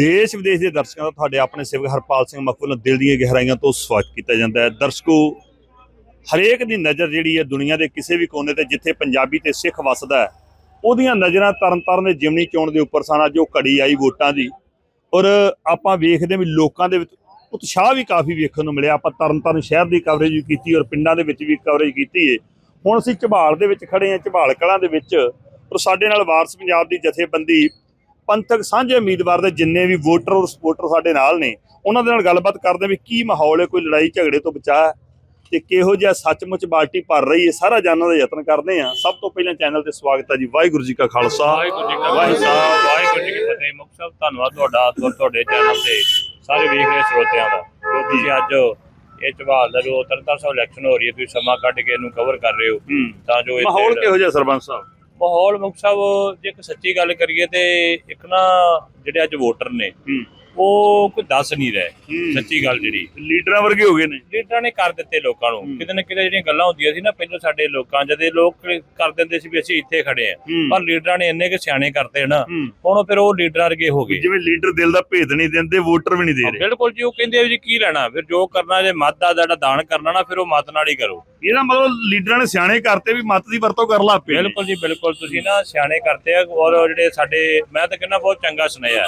ਦੇਸ਼ ਵਿਦੇਸ਼ ਦੇ ਦਰਸ਼ਕਾਂ ਦਾ ਤੁਹਾਡੇ ਆਪਣੇ ਸੇਵਕ ਹਰਪਾਲ ਸਿੰਘ ਮੱਖੂ ਦਿਲ ਦੀਆਂ ਗਹਿਰਾਈਆਂ ਤੋਂ ਸਵਾਗਤ ਕੀਤਾ ਜਾਂਦਾ ਹੈ। ਦਰਸ਼ਕੋ, ਹਰੇਕ ਦੀ ਨਜ਼ਰ ਜਿਹੜੀ ਹੈ ਦੁਨੀਆ ਦੇ ਕਿਸੇ ਵੀ ਕੋਨੇ ਤੇ, ਜਿੱਥੇ ਪੰਜਾਬੀ ਤੇ ਸਿੱਖ ਵਸਦਾ ਹੈ, ਉਹਦੀਆਂ ਨਜ਼ਰਾਂ ਤਰਨਤਾਰਨ ਦੇ ਜਿਮਨੀ ਚੋਣ ਦੇ ਉੱਪਰ ਸਨ। ਅੱਜ ਉਹ ਘੜੀ ਆਈ ਵੋਟਾਂ ਦੀ ਔਰ ਆਪਾਂ ਵੇਖਦੇ ਹਾਂ ਵੀ ਲੋਕਾਂ ਦੇ ਵਿੱਚ ਉਤਸ਼ਾਹ ਵੀ ਕਾਫੀ ਵੇਖਣ ਨੂੰ ਮਿਲਿਆ। ਆਪਾਂ ਤਰਨਤਾਰਨ ਸ਼ਹਿਰ ਦੀ ਕਵਰੇਜ ਵੀ ਕੀਤੀ ਔਰ ਪਿੰਡਾਂ ਦੇ ਵਿੱਚ ਵੀ ਕਵਰੇਜ ਕੀਤੀ ਹੈ ਹੁਣ ਅਸੀਂ ਝਬਾਲ ਦੇ ਵਿੱਚ ਖੜੇ ਹਾਂ, ਝਬਾਲ ਕਲਾਂ ਦੇ ਵਿੱਚ ਔਰ ਸਾਡੇ ਨਾਲ ਵਾਰਸ ਪੰਜਾਬ ਦੀ ਜਥੇਬੰਦੀ ਪੰਥਕ ਸਾਂਝੇ ਉਮੀਦਵਾਰ ਦੇ ਜਿੰਨੇ ਵੀ ਵੋਟਰ ਔਰ ਸਪੋਰਟਰ ਸਾਡੇ ਨਾਲ ਨੇ ਉਹਨਾਂ ਦੇ ਨਾਲ ਗੱਲਬਾਤ ਕਰਦੇ ਵੀ ਕੀ ਮਾਹੌਲ ਹੈ ਕੋਈ ਲੜਾਈ ਝਗੜੇ ਤੋਂ ਬਚਾ ਤੇ ਕਿਹੋ ਜਿਹਾ ਸੱਚਮੁੱਚ ਬਾਲਟੀ ਭਰ ਰਹੀ ਹੈ ਸਾਰਾ ਜਾਣਨ ਦਾ ਯਤਨ ਕਰਦੇ ਹਾਂ। ਸਭ ਤੋਂ ਪਹਿਲਾਂ ਚੈਨਲ ਤੇ ਸਵਾਗਤ ਹੈ ਜੀ ਵਾਹਿਗੁਰੂ ਜੀ ਕਾ ਖਾਲਸਾ। ਵਾਹਿਗੁਰੂ ਜੀ ਕਾ ਵਾਹਿਗੁਰੂ ਖਾਲਸਾ। ਵਾਹਿਗੁਰੂ ਜੀ ਕੀ ਫਤਿਹ। ਮੁਖ ਸਾਹਿਬ ਧੰਨਵਾਦ ਤੁਹਾਡਾ ਤੁਹਾਡੇ ਚੈਨਲ ਤੇ ਸਾਰੇ ਵੇਖ ਰਹੇ ਸਰੋਤਿਆਂ ਦਾ। ਜੋ ਤੁਸੀਂ ਅੱਜ ਇਹ ਝਵਾਲ ਦਾ ਜੋ ਤਰਨਤਾਰਨ ਸਾਹਿਬ ਇਲੈਕਸ਼ਨ ਹੋ ਰਹੀ ਹੈ ਤੁਸੀਂ ਸਮਾਂ ਕੱਢ ਕੇ ਇਹਨੂੰ ਕਵਰ ਕਰ ਰਹੇ ਹੋ। ਹੂੰ। ਤਾਂ ਜੋ ਇੱਥੇ ਮਾਹੌਲ ਕਿਹੋ ਜਿਹਾ ਸਰਪੰਚ ਸਾਹਿਬ? ਮਾਹੌਲ ਮੁਖ ਜੇ ਇੱਕ ਸੱਚੀ ਗੱਲ ਕਰੀਏ ਤੇ ਇੱਕ ਨਾ ਜਿਹੜੇ ਅੱਜ ਵੋਟਰ ਨੇ ਉਹ ਕੋਈ ਦੱਸ ਨਹੀਂ ਰਹੇ। ਸੱਚੀ ਗੱਲ ਜਿਹੜੀ। ਲੀਡਰਾਂ ਵਰਗੇ ਹੋ ਗਏ ਨੇ। ਲੀਡਰਾਂ ਨੇ ਕਰ ਦਿੱਤੇ ਲੋਕਾਂ ਨੂੰ। ਕਿਤੇ ਨਾ ਕਿਤੇ ਜਿਹੜੀਆਂ ਗੱਲਾਂ ਹੁੰਦੀਆਂ ਸੀ ਨਾ ਪਹਿਲਾਂ ਸਾਡੇ ਲੋਕਾਂ ਜਦੇ ਲੋਕ ਕਰ ਦਿੰਦੇ ਸੀ ਵੀ ਅਸੀਂ ਇੱਥੇ ਖੜੇ ਆ। ਪਰ ਲੀਡਰਾਂ ਨੇ ਇੰਨੇ ਕਿ ਸਿਆਣੇ ਕਰਤੇ ਨਾ ਹੁਣ ਉਹ ਫਿਰ ਉਹ ਲੀਡਰਾਂ ਵਰਗੇ ਹੋ ਗਏ। ਜਿਵੇਂ ਲੀਡਰ ਦਿਲ ਦਾ ਭੇਦ ਨਹੀਂ ਦਿੰਦੇ ਵੋਟਰ ਵੀ ਨਹੀਂ ਦੇ ਰਹੇ। ਬਿਲਕੁਲ ਜੀ ਉਹ ਕਹਿੰਦੇ ਜੀ ਕੀ ਲੈਣਾ? ਫਿਰ ਜੋ ਕਰਨਾ ਜੇ ਮਤ ਦਾ ਜਿਹੜਾ ਦਾਨ ਕਰਨਾ ਨਾ ਫਿਰ ਉਹ ਮਤ ਨਾਲ ਹੀ ਕਰੋ। ਇਹਦਾ ਮਤਲਬ ਲੀਡਰਾਂ ਨੇ ਸਿਆਣੇ ਕਰਤੇ ਵੀ ਮਤ ਦੀ ਵਰਤੋਂ ਕਰ ਲਾ ਪਏ। ਬਿਲਕੁਲ ਜੀ ਬਿਲਕੁਲ। ਤੁਸੀਂ ਨਾ ਸਿਆਣੇ ਕਰਤੇ ਆ ਔਰ ਜਿਹੜੇ ਸਾਡੇ ਮੈਂ ਤਾਂ ਕਹਿੰਦਾ ਬਹੁਤ ਚੰਗਾ ਸੁਨੇਹਾ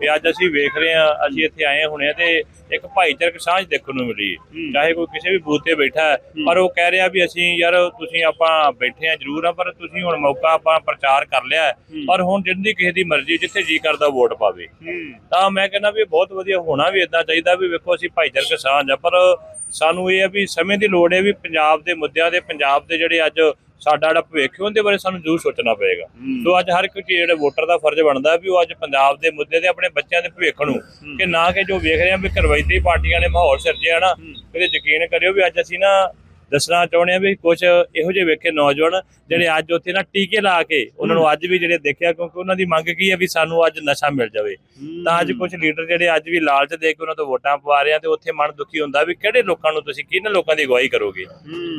ਵੀ ਅੱਜ ਅਸੀਂ ਵੇਖ ਰਹੇ ਆ ਅਸੀਂ ਇੱਥੇ ਆਏ ਹੁਣੇ ਆ ਤੇ ਇੱਕ ਭਾਈਚਾਰਕ ਸਾਂਝ ਦੇਖਣ ਨੂੰ ਮਿਲੀ। ਚਾਹੇ ਕੋਈ ਕਿਸੇ ਵੀ ਬੂਥ ਤੇ ਬੈਠਾ ਪਰ ਉਹ ਕਹਿ ਰਿਹਾ ਵੀ ਅਸੀਂ ਯਾਰ ਤੁਸੀਂ ਆਪਾਂ ਬੈਠੇ ਆ ਜ਼ਰੂਰ ਆ ਪਰ ਤੁਸੀਂ ਹੁਣ ਮੌਕਾ ਆਪਾਂ ਪ੍ਰਚਾਰ ਕਰ ਲਿਆ। ਪਰ ਹੁਣ ਜਿੰਦੀ ਕਿਸੇ ਦੀ ਮਰਜ਼ੀ ਜਿੱਥੇ ਜੀ ਕਰਦਾ ਵੋਟ ਪਾਵੇ। ਤਾਂ ਮੈਂ ਕਹਿੰਦਾ ਵੀ ਬਹੁਤ ਵਧੀਆ ਹੋਣਾ ਵੀ ਇਦਾਂ ਚਾਹੀਦਾ ਵੀ ਵੇਖੋ ਅਸੀਂ ਭਾਈਚਾਰਕ ਸਾਂਝ ਆ ਪਰ ਸਾਨੂੰ ਇਹ ਹੈ ਵੀ ਸਮੇਂ ਦੀ ਲੋੜ ਹੈ ਵੀ ਪੰਜਾਬ ਦੇ ਮੁੱਦਿਆਂ ਦੇ ਪੰਜਾਬ ਦੇ ਜਿਹੜੇ ਅੱਜ ਸਾਡਾ ਜਿਹੜਾ ਭਵਿੱਖ ਉਹਦੇ ਬਾਰੇ ਸਾਨੂੰ ਜ਼ਰੂਰ ਸੋਚਣਾ ਪਏਗਾ। ਸੋ ਅੱਜ ਹਰ ਕੋਈ ਜਿਹੜੇ ਵੋਟਰ ਦਾ ਫਰਜ਼ ਬਣਦਾ ਵੀ ਉਹ ਅੱਜ ਪੰਜਾਬ ਦੇ ਮੁੱਦੇ ਤੇ ਆਪਣੇ ਬੱਚਿਆਂ ਦੇ ਭਵਿੱਖ ਨੂੰ ਕਿ ਨਾ ਕਿ ਜੋ ਵੇਖ ਰਹੇ ਆ ਵੀ ਕਰਵਾਇਤੀ ਪਾਰਟੀਆਂ ਨੇ ਮਾਹੌਲ ਸਿਰਜਿਆ ਨਾ ਕਿਤੇ ਯਕੀਨ ਕਰਿਓ ਵੀ ਅੱਜ ਅਸੀਂ ਨਾ ਦੱਸਣਾ ਚਾਹੁੰਦੇ ਆ ਵੀ ਕੁਝ ਇਹੋ ਜਿਹੇ ਵੇਖੇ ਨੌਜਵਾਨ ਜਿਹੜੇ ਅੱਜ ਉੱਥੇ ਨਾ ਟੀਕੇ ਲਾ ਕੇ ਉਹਨਾਂ ਨੂੰ ਅੱਜ ਵੀ ਜਿਹੜੇ ਦੇਖਿਆ ਕਿਉਂਕਿ ਉਹਨਾਂ ਦੀ ਮੰਗ ਕੀ ਹੈ ਵੀ ਸਾਨੂੰ ਅੱਜ ਨਸ਼ਾ ਮਿਲ ਜਾਵੇ। ਤਾਂ ਅੱਜ ਕੁਝ ਲੀਡਰ ਜਿਹੜੇ ਅੱਜ ਵੀ ਲਾਲਚ ਦੇ ਕੇ ਉਹਨਾਂ ਤੋਂ ਵੋਟਾਂ ਪਵਾ ਰਹੇ ਆ ਤੇ ਉੱਥੇ ਮਨ ਦੁਖੀ ਹੁੰਦਾ ਵੀ ਕਿਹੜੇ ਲੋਕਾਂ ਨੂੰ ਤੁਸੀਂ ਕਿਹਨਾਂ ਲੋਕਾਂ ਦੀ ਅਗਵਾਈ ਕਰੋਗੇ?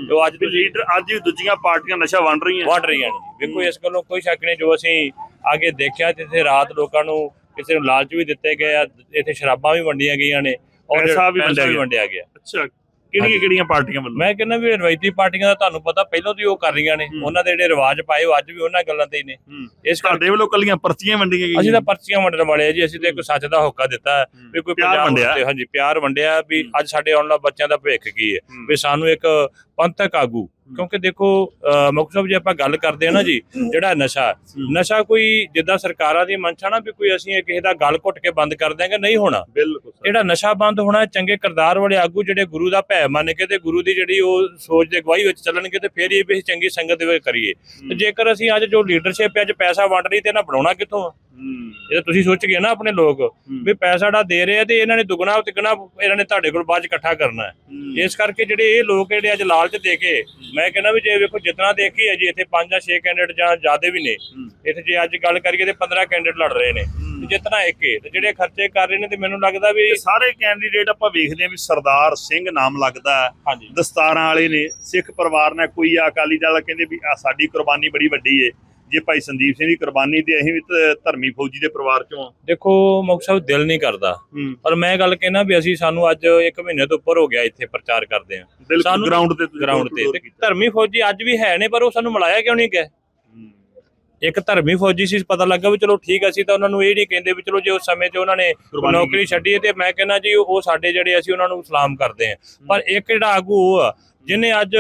ਜੋ ਅੱਜ ਵੀ ਲੀਡਰ ਅੱਜ ਵੀ ਦੂਜੀਆਂ ਪਾਰਟੀਆਂ ਨਸ਼ਾ ਵੰਡ ਰਹੀਆਂ। ਵੰਡ ਰਹੀਆਂ ਨੇ। ਵੇਖੋ ਇਸ ਗੱਲੋਂ ਕੋਈ ਸ਼ੱਕ ਨਹੀਂ ਜੋ ਅਸੀਂ ਅੱਗੇ ਦੇਖਿਆ ਇੱਥੇ ਰਾਤ ਲੋਕਾਂ ਨੂੰ ਕਿਸੇ ਨੂੰ ਲਾਲਚ ਵੀ ਦਿੱਤੇ ਗਏ ਆ ਇੱਥੇ ਸ਼ਰਾਬਾਂ ਵੀ ਵੰਡੀਆਂ ਗਈਆਂ ਨੇ ਔਰ ਪੈਸਾ ਵੀ। ਵੰਡਿਆ ਗਿਆ। ਅੱਛਾ। ਕਿਹੜੀਆਂ ਕਿਹੜੀਆਂ ਪਾਰਟੀਆਂ ਵੱਲੋਂ? ਮੈਂ ਕਹਿੰਦਾ ਵੀ ਰਵਾਇਤੀ ਪਾਰਟੀਆਂ ਦਾ ਤੁਹਾਨੂੰ ਪਤਾ ਪਹਿਲਾਂ ਤੋਂ ਹੀ ਉਹ ਕਰ ਰਹੀਆਂ ਨੇ। ਉਹਨਾਂ ਦੇ ਜਿਹੜੇ ਰਿਵਾਜ ਪਾਏ ਉਹ ਅੱਜ ਵੀ ਉਹਨਾਂ ਗੱਲਾਂ ਤੇ ਹੀ ਨੇ। ਇਸ ਤੁਹਾਡੇ ਵੱਲੋਂ ਕੱਲੀਆਂ ਪਰਚੀਆਂ ਵੰਡੀਆਂ ਗਈਆਂ ਅਸੀਂ ਤਾਂ ਪਰਚੀਆਂ ਵੰਡਣ ਵਾਲੇ ਆ ਜੀ ਅਸੀਂ ਤਾਂ ਇੱਕ ਸੱਚ ਦਾ ਹੋਕਾ ਦਿੱਤਾ ਵੀ ਕੋਈ ਪਿਆਰ ਪੰਜਾਬ ਵੰਡਿਆ। ਹਾਂਜੀ ਪਿਆਰ ਵੰਡਿਆ ਵੀ ਅੱਜ ਸਾਡੇ ਆਉਣ ਵਾਲੇ ਬੱਚਿਆਂ ਦਾ ਭਵਿੱਖ ਕੀ ਹੈ। ਹੂੰ। ਵੀ ਸਾਨੂੰ ਇੱਕ ਪੰਥਕ ਆਗੂ ਕਿਉਂਕਿ ਦੇਖੋ ਮੁੱਖ ਸਾਹਿਬ ਜੇ ਆਪਾਂ ਗੱਲ ਕਰਦੇ ਆ ਨਾ ਜੀ ਜਿਹੜਾ ਨਸ਼ਾ। ਨਸ਼ਾ ਕੋਈ ਜਿੱਦਾਂ ਸਰਕਾਰਾਂ ਦੀ ਮਨਸ਼ਾ ਨਾ ਵੀ ਕੋਈ ਅਸੀਂ ਇਹ ਕਿਸੇ ਦਾ ਗਲ ਘੁੱਟ ਕੇ ਬੰਦ ਕਰ ਦਿਆਂਗੇ ਨਹੀਂ ਹੋਣਾ। ਬਿਲਕੁਲ। ਜਿਹੜਾ ਨਸ਼ਾ ਬੰਦ ਹੋਣਾ ਚੰਗੇ ਕਿਰਦਾਰ ਵਾਲੇ ਆਗੂ ਜਿਹੜੇ ਗੁਰੂ ਦਾ ਭੈ ਮੰਨ ਕੇ ਤੇ ਗੁਰੂ ਦੀ ਜਿਹੜੀ ਉਹ ਸੋਚ ਦੇ ਅਗਵਾਈ ਵਿੱਚ ਚੱਲਣਗੇ ਤੇ ਫਿਰ ਹੀ ਵੀ ਅਸੀਂ ਚੰਗੀ ਸੰਗਤ ਦੇ ਵਿੱਚ ਕਰੀਏ। ਜੇਕਰ ਅਸੀਂ ਅੱਜ ਜੋ ਲੀਡਰਸ਼ਿਪ ਅੱਜ ਪੈਸਾ ਵੰਡ ਰਹੀ ਤੇ ਇਹਨਾਂ ਬਣਾਉਣਾ ਕਿੱਥੋਂ ਇਹ ਤਾਂ ਤੁਸੀਂ ਸੋਚ ਗਏ ਨਾ ਆਪਣੇ ਲੋਕ ਵੀ ਪੈਸਾ ਜਿਹੜਾ ਦੇ ਰਹੇ ਆ ਤੇ ਇਹਨਾਂ ਨੇ ਦੁੱਗਣਾ ਤਿੱਗਣਾ ਇਹਨਾਂ ਨੇ ਤੁਹਾਡੇ ਕੋਲ ਬਾਅਦ ਚ ਇਕੱਠਾ ਕਰਨਾ ਹੈ। ਹੂੰ। ਇਸ ਕਰਕੇ ਜਿਹੜੇ ਇਹ ਲੋਕ ਜਿਹੜੇ ਅੱਜ ਲਾਲਚ ਦੇ ਕੇ ਮੈਂ ਕਹਿੰਦਾ ਵੀ ਜੇ ਵੇਖੋ ਜਿਤਨਾ ਦੇਖੀ ਹੈ ਜੀ ਇੱਥੇ 5 ਜਾਂ 6 ਕੈਂਡੀਡੇਟ ਜਾਂ ਜ਼ਿਆਦੇ ਵੀ ਨੇ ਹੂੰ। ਇੱਥੇ ਜੇ ਅੱਜ ਗੱਲ ਕਰੀਏ ਤੇ 15 ਕੈਂਡੀਡੇਟ ਲੜ ਰਹੇ ਨੇ ਜਿਤਨਾ ਇੱਕ ਹੈ ਤੇ ਜਿਹੜੇ ਖਰਚੇ ਕਰ ਰਹੇ ਨੇ ਤੇ ਮੈਨੂੰ ਲੱਗਦਾ ਵੀ ਸਾਰੇ ਕੈਂਡੀਡੇਟ ਆਪਾਂ ਵੇਖਦੇ ਹਾਂ ਵੀ ਸਰਦਾਰ ਸਿੰਘ ਨਾਮ ਲੱਗਦਾ ਹੈ ਦਸਤਾਰਾਂ ਵਾਲੇ ਨੇ ਸਿੱਖ ਪਰਿਵਾਰ ਨੇ ਕੋਈ ਆ ਅਕਾਲੀ ਦਲ ਕਹਿੰਦੇ ਵੀ ਆ ਸਾਡੀ ਕੁਰਬਾਨੀ ਬੜੀ ਵੱਡੀ ਏ। ਜੇ ਭਾਈ ਸੰਦੀਪ ਸਿੰਘ ਦੀ ਕੁਰਬਾਨੀ ਤੇ ਅਸੀਂ ਵੀ ਧਰਮੀ ਫੌਜੀ ਦੇ ਪਰਿਵਾਰ ਚੋਂ ਆ। ਦੇਖੋ ਮੁਖ ਸਾਹਿਬ ਦਿਲ ਨਹੀਂ ਕਰਦਾ। ਪਰ ਮੈਂ ਗੱਲ ਕਹਿਣਾ ਵੀ ਅਸੀਂ ਸਾਨੂੰ ਅੱਜ 1 ਮਹੀਨੇ ਤੋਂ ਉੱਪਰ ਹੋ ਗਿਆ ਇੱਥੇ ਪ੍ਰਚਾਰ ਕਰਦੇ ਬਿਲਕੁਲ ਸਾਨੂੰ ਗਰਾਊਂਡ ਤੇ ਗਰਾਊਂਡ ਤੇ। ਧਰਮੀ ਫੌਜੀ ਅੱਜ ਵੀ ਹੈ ਨੇ ਪਰ ਉਹ ਸਾਨੂੰ ਮਿਲਾਇਆ ਕਿਉਂ ਨਹੀਂ ਗਏ ਹੂੰ। ਇੱਕ ਧਰਮੀ ਫੌਜੀ ਸੀ ਪਤਾ ਲੱਗਾ ਵੀ ਚਲੋ ਠੀਕ ਅਸੀਂ ਤਾਂ ਉਹਨਾਂ ਨੂੰ ਇਹ ਨਹੀਂ ਕਹਿੰਦੇ ਵੀ ਚਲੋ ਜੇ ਉਸ ਸਮੇਂ ਤੇ ਉਹਨਾਂ ਨੇ ਨੌਕਰੀ ਛੱਡੀ ਤੇ ਮੈਂ ਕਹਿੰਦਾ ਜੀ ਉਹ ਸਾਡੇ ਜਿਹੜੇ ਅਸੀਂ ਉਹਨਾਂ ਨੂੰ ਸਲਾਮ ਕਰਦੇ ਹਾਂ। ਪਰ ਇੱਕ ਜਿਹੜਾ ਆਗੂ ਆ ਜਿਹਨੇ ਅੱਜ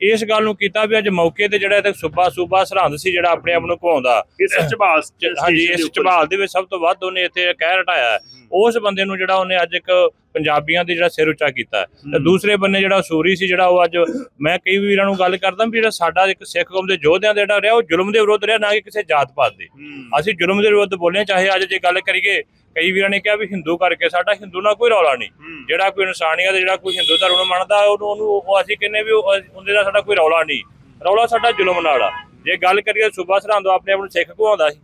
ਇਸ ਗੱਲ ਨੂੰ ਕੀਤਾ ਵੀ ਅੱਜ ਮੌਕੇ ਤੇ ਜਿਹੜਾ ਤੇ ਸੂਬਾ ਸੂਬਾ ਸਰਹੰਦ ਸੀ ਜਿਹੜਾ ਆਪਣੇ ਆਪ ਨੂੰ ਘਵਾਉਂਦਾ ਇਸ ਝਬਾਲ ਹਾਂਜੀ ਇਸ ਝਬਾਲ ਦੇ ਵਿੱਚ ਸਭ ਤੋਂ ਵੱਧ ਉਹਨੇ ਇੱਥੇ ਕਹਿ ਰਟਾਇਆ ਹੈ। ਉਸ ਬੰਦੇ ਨੂੰ ਜਿਹੜਾ ਉਹਨੇ ਅੱਜ ਇੱਕ ਪੰਜਾਬੀਆਂ ਦੀ ਜਿਹੜਾ ਸਿਰ ਉੱਚਾ ਕੀਤਾ। ਤੇ ਦੂਸਰੇ ਬੰਨੇ ਜਿਹੜਾ ਸੂਰੀ ਸੀ ਜਿਹੜਾ ਉਹ ਅੱਜ ਮੈਂ ਕਈ ਵੀਰਾਂ ਨੂੰ ਗੱਲ ਕਰਦਾ ਵੀ ਜਿਹੜਾ ਸਾਡਾ ਇੱਕ ਸਿੱਖ ਕੌਮ ਦੇ ਯੋਧਿਆਂ ਦਾ ਜਿਹੜਾ ਰਿਹਾ ਉਹ ਜ਼ੁਲਮ ਦੇ ਵਿਰੁੱਧ ਰਿਹਾ ਨਾ ਕਿ ਕਿਸੇ ਜਾਤ ਪਾਤ ਦੇ ਅਸੀਂ ਜ਼ੁਲਮ ਦੇ ਵਿਰੁੱਧ ਬੋਲੇ ਚਾਹੇ ਅੱਜ ਜੇ ਗੱਲ ਕਰੀਏ ਕਈ ਵੀਰਾਂ ਨੇ ਕਿਹਾ ਵੀ ਹਿੰਦੂ ਕਰਕੇ ਸਾਡਾ ਹਿੰਦੂ ਨਾਲ ਕੋਈ ਰੌਲਾ ਨਹੀਂ। ਜਿਹੜਾ ਕੋਈ ਇਨਸਾਨੀਅਤ ਜਿਹੜਾ ਕੋਈ ਹਿੰਦੂ ਧਰਮ ਨੂੰ ਮੰਨਦਾ ਉਹਨੂੰ ਉਹਨੂੰ ਉਹ ਅਸੀਂ ਕਹਿੰਨੇ ਵੀ ਉਹ- ਉਹਦੇ ਨਾਲ ਸਾਡਾ ਕੋਈ ਰੌਲਾ ਨਹੀਂ। ਰੌਲਾ ਸਾਡਾ ਜ਼ੁਲਮ ਨਾਲ ਆ। ਜੇ ਗੱਲ ਕਰੀਏ ਸੁਭਾ ਸਰਹੰਦ ਆਪਣੇ ਆਪ ਨੂੰ ਸਿੱਖ ਕਹਾਉਂਦਾ ਸੀ।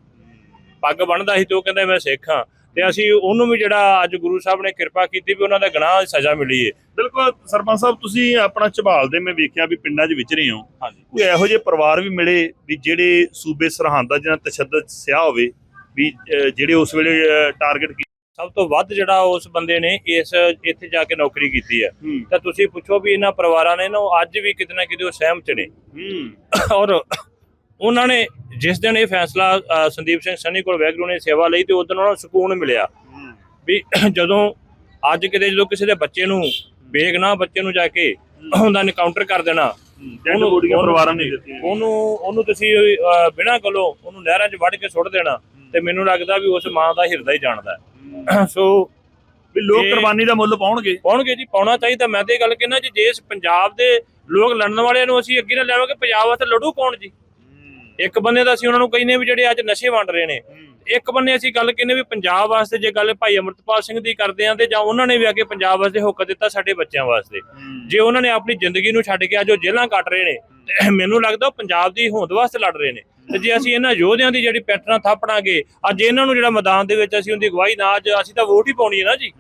ਪੱਗ ਬੰਨਦਾ ਸੀ ਤੇ ਉਹ ਕਹਿੰਦਾ ਮੈਂ ਸਿੱਖ ਹਾਂ। ਤੇ ਅਸੀਂ ਉਹਨੂੰ ਵੀ ਜਿਹੜਾ ਅੱਜ ਗੁਰੂ ਸਾਹਿਬ ਨੇ ਕਿਰਪਾ ਕੀਤੀ ਵੀ ਉਹਨਾਂ ਦਾ ਗੁਨਾਹ ਦੀ ਸਜ਼ਾ ਮਿਲੀ ਹੈ ਬਿਲਕੁਲ ਸਰਪੰਚ ਸਾਹਿਬ ਤੁਸੀਂ ਆਪਣਾ ਝਬਾਲ ਦੇ ਮੈਂ ਵੇਖਿਆ ਵੀ ਪਿੰਡਾਂ 'ਚ ਵਿਚਰੇ ਹੋ। ਕੋਈ ਇਹੋ ਜਿਹੇ ਪਰਿਵਾਰ ਵੀ ਮਿਲੇ ਵੀ ਜਿਹੜੇ ਸੂਬੇ ਸਰਹੰਦ ਦਾ ਜਿਹਨਾਂ ਤਸ਼ੱਦਦ ਸਿਆ ਹੋਵੇ ਵੀ ਜਿਹੜੇ ਉਸ ਵੇਲੇ ਟਾਰਗੇਟ ਸਭ ਤੋਂ ਵੱਧ ਜਿਹੜਾ ਉਸ ਬੰਦੇ ਨੇ ਇਸ ਇੱਥੇ ਜਾ ਕੇ ਨੌਕਰੀ ਕੀਤੀ ਹੈ। ਤਾਂ ਤੁਸੀਂ ਪੁੱਛੋ ਵੀ ਇਹਨਾਂ ਪਰਿਵਾਰਾਂ ਨੇ ਨਾ ਅੱਜ ਵੀ ਕਿਤੇ ਨਾ ਕਿਤੇ ਉਹ ਸਹਿਮ ਚ ਨੇ ਔਰ ਉਹਨਾਂ ਨੇ ਜਿਸ ਦਿਨ ਇਹ ਫੈਸਲਾ ਸੰਦੀਪ ਸਿੰਘ ਸੰਨੀ ਕੋਲ ਵੈਗਰੂ ਨੇ ਸੇਵਾ ਲਈ ਤੇ ਉਦੋਂ ਉਹਨਾਂ ਨੂੰ ਸਕੂਨ ਮਿਲਿਆ। ਵੀ ਜਦੋਂ ਅੱਜ ਕਿਤੇ ਜਦੋਂ ਕਿਸੇ ਦੇ ਬੱਚੇ ਨੂੰ ਬੇਗਨਾ ਬੱਚੇ ਨੂੰ ਜਾ ਕੇ ਉਹਦਾ ਐਨਕਾਊਂਟਰ ਕਰ ਦੇਣਾ ਡੈਡ ਉਹਨੂੰ- ਬੋਡੀਆਂ ਉਹਨੂੰ- ਪਰਿਵਾਰਾਂ ਨੇ ਦਿੱਤੀਆਂ ਉਹਨੂੰ ਉਹਨੂੰ ਤੁਸੀਂ ਬਿਨਾਂ ਉਹਨੂੰ ਨਹਿਰਾਂ 'ਚ ਵੱਢ ਕੇ ਸੁੱਟ ਦੇਣਾ ਤੇ ਮੈਨੂੰ ਲੱਗਦਾ ਵੀ ਉਸ ਮਾਂ ਦਾ ਹਿਰਦਾ ਹੀ ਜਾਣਦਾ। ਸੋ ਵੀ ਲੋਕ ਕੁਰਬਾਨੀ ਦਾ ਮੁੱਲ ਪਾਉਣਗੇ। ਪਾਉਣਗੇ ਜੀ ਪਾਉਣਾ ਚਾਹੀਦਾ। ਮੈਂ ਤੇ ਇਹ ਗੱਲ ਕਹਿੰਦਾ ਜੀ ਜੇ ਇਸ ਪੰਜਾਬ ਦੇ ਲੋਕ ਲੜਨ ਵਾਲਿਆਂ ਨੂੰ ਅਸੀਂ ਅੱਗੇ ਨਾ ਲਿਆਵਾਂਗੇ ਪੰਜਾਬ ਵਾਸਤੇ ਲੜੂ ਕੌਣ ਜੀ? ਇੱਕ ਬੰਨੇ ਤਾਂ ਅਸੀਂ ਉਹਨਾਂ ਨੂੰ ਕਹਿੰਦੇ ਵੀ ਜਿਹੜੇ ਅੱਜ ਨਸ਼ੇ ਵੰਡ ਰਹੇ ਨੇ ਇੱਕ ਬੰਨੇ ਅਸੀਂ ਗੱਲ ਕਹਿੰਦੇ ਵੀ ਪੰਜਾਬ ਵਾਸਤੇ ਜੇ ਗੱਲ ਭਾਈ ਅਮਰਤਪਾਲ ਸਿੰਘ ਦੀ ਕਰਦੇ ਆਂ ਤੇ ਜਾਂ ਉਹਨਾਂ ਨੇ ਵੀ ਅੱਗੇ ਪੰਜਾਬ ਵਾਸਤੇ ਹੁੱਕ ਦਿੱਤਾ ਸਾਡੇ ਬੱਚਿਆਂ ਵਾਸਤੇ। ਜੇ ਉਹਨਾਂ ਨੇ ਆਪਣੀ ਜ਼ਿੰਦਗੀ ਨੂੰ ਛੱਡ ਕੇ ਅੱਜ ਉਹ ਜੇਲ੍ਹਾਂ ਕੱਟ ਰਹੇ ਨੇ ਮੈਨੂੰ ਲੱਗਦਾ ਉਹ ਪੰਜਾਬ ਦੀ ਹੋਂਦ ਵਾਸਤੇ ਲੜ ਰਹੇ ਨੇ। ਤੇ ਜੇ ਅਸੀਂ ਇਹਨਾਂ ਯੋਧਿਆਂ ਦੀ ਜਿਹੜੀ ਪੈਟਰਨਾਂ ਥਾਪਣਾਂਗੇ ਅੱਜ ਇਹਨਾਂ ਨੂੰ ਜਿਹੜਾ ਮੈਦਾਨ ਦੇ ਵਿੱਚ ਅਸੀਂ ਉਹਦੀ ਅਗਵਾਈ ਨਾ ਅੱਜ ਅਸੀਂ ਤਾਂ ਵੋਟ ਹੀ ਪਾਉਣੀ ਹੈ ਨਾ ਜੀ।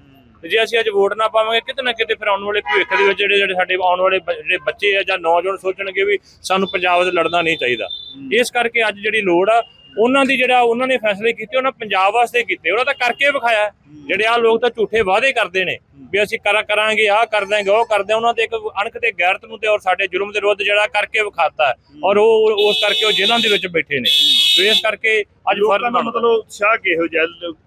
ਤੇ ਜੇ ਅਸੀਂ ਅੱਜ ਵੋਟ ਨਾ ਪਾਵਾਂਗੇ ਕਿਤੇ ਨਾ ਕਿਤੇ ਫਿਰ ਆਉਣ ਵਾਲੇ ਭਵਿੱਖ ਦੇ ਵਿੱਚ ਜਿਹੜੇ ਜਿਹੜੇ ਸਾਡੇ ਆਉਣ ਵਾਲੇ ਬ- ਜਿਹੜੇ ਬੱਚੇ ਆ ਜਾਂ ਨੌਜਵਾਨ ਸੋਚਣਗੇ ਵੀ ਸਾਨੂੰ ਪੰਜਾਬ ਦੇ ਲੜਨਾ ਨਹੀਂ ਚਾਹੀਦਾ। ਇਸ ਕਰਕੇ ਅੱਜ ਜਿਹੜੀ ਲੋੜ ਆ ਉਹਨਾਂ ਦੀ ਜਿਹੜਾ ਉਹਨਾਂ ਨੇ ਫੈਸਲੇ ਕੀਤੇ ਉਹਨਾਂ ਪੰਜਾਬ ਵਾਸਤੇ ਕੀਤੇ। ਉਹਨਾਂ ਤਾਂ ਕਰਕੇ ਵਿਖਾਇਆ। ਜਿਹੜੇ ਆ ਲੋਕ ਤਾਂ ਝੂਠੇ ਵਾਅਦੇ ਕਰਦੇ ਨੇ ਵੀ ਅਸੀਂ ਕਰਾ ਕਰਾਂਗੇ ਆਹ ਕਰ ਦਾਂਗੇ ਉਹ ਕਰ ਦਿਆਂ। ਉਹਨਾਂ ਦੇ ਇੱਕ ਅਣਖ ਤੇ ਗੈਰਤ ਨੂੰ ਤੇ ਔਰ ਸਾਡੇ ਜ਼ੁਲਮ ਦੇ ਵਿਰੁੱਧ ਜਿਹੜਾ ਕਰਕੇ ਵਿਖਾਤਾ। ਔਰ ਉਹ ਉਸ ਕਰਕੇ ਉਹ ਜੇਲ੍ਹਾਂ ਦੇ ਵਿੱਚ ਬੈਠੇ ਨੇ। ਇਸ ਕਰਕੇ ਅੱਜ ਦਾ ਮਤਲਬ ਉਤਸ਼ਾਹ ਕਿਹੋ ਜਿਹਾ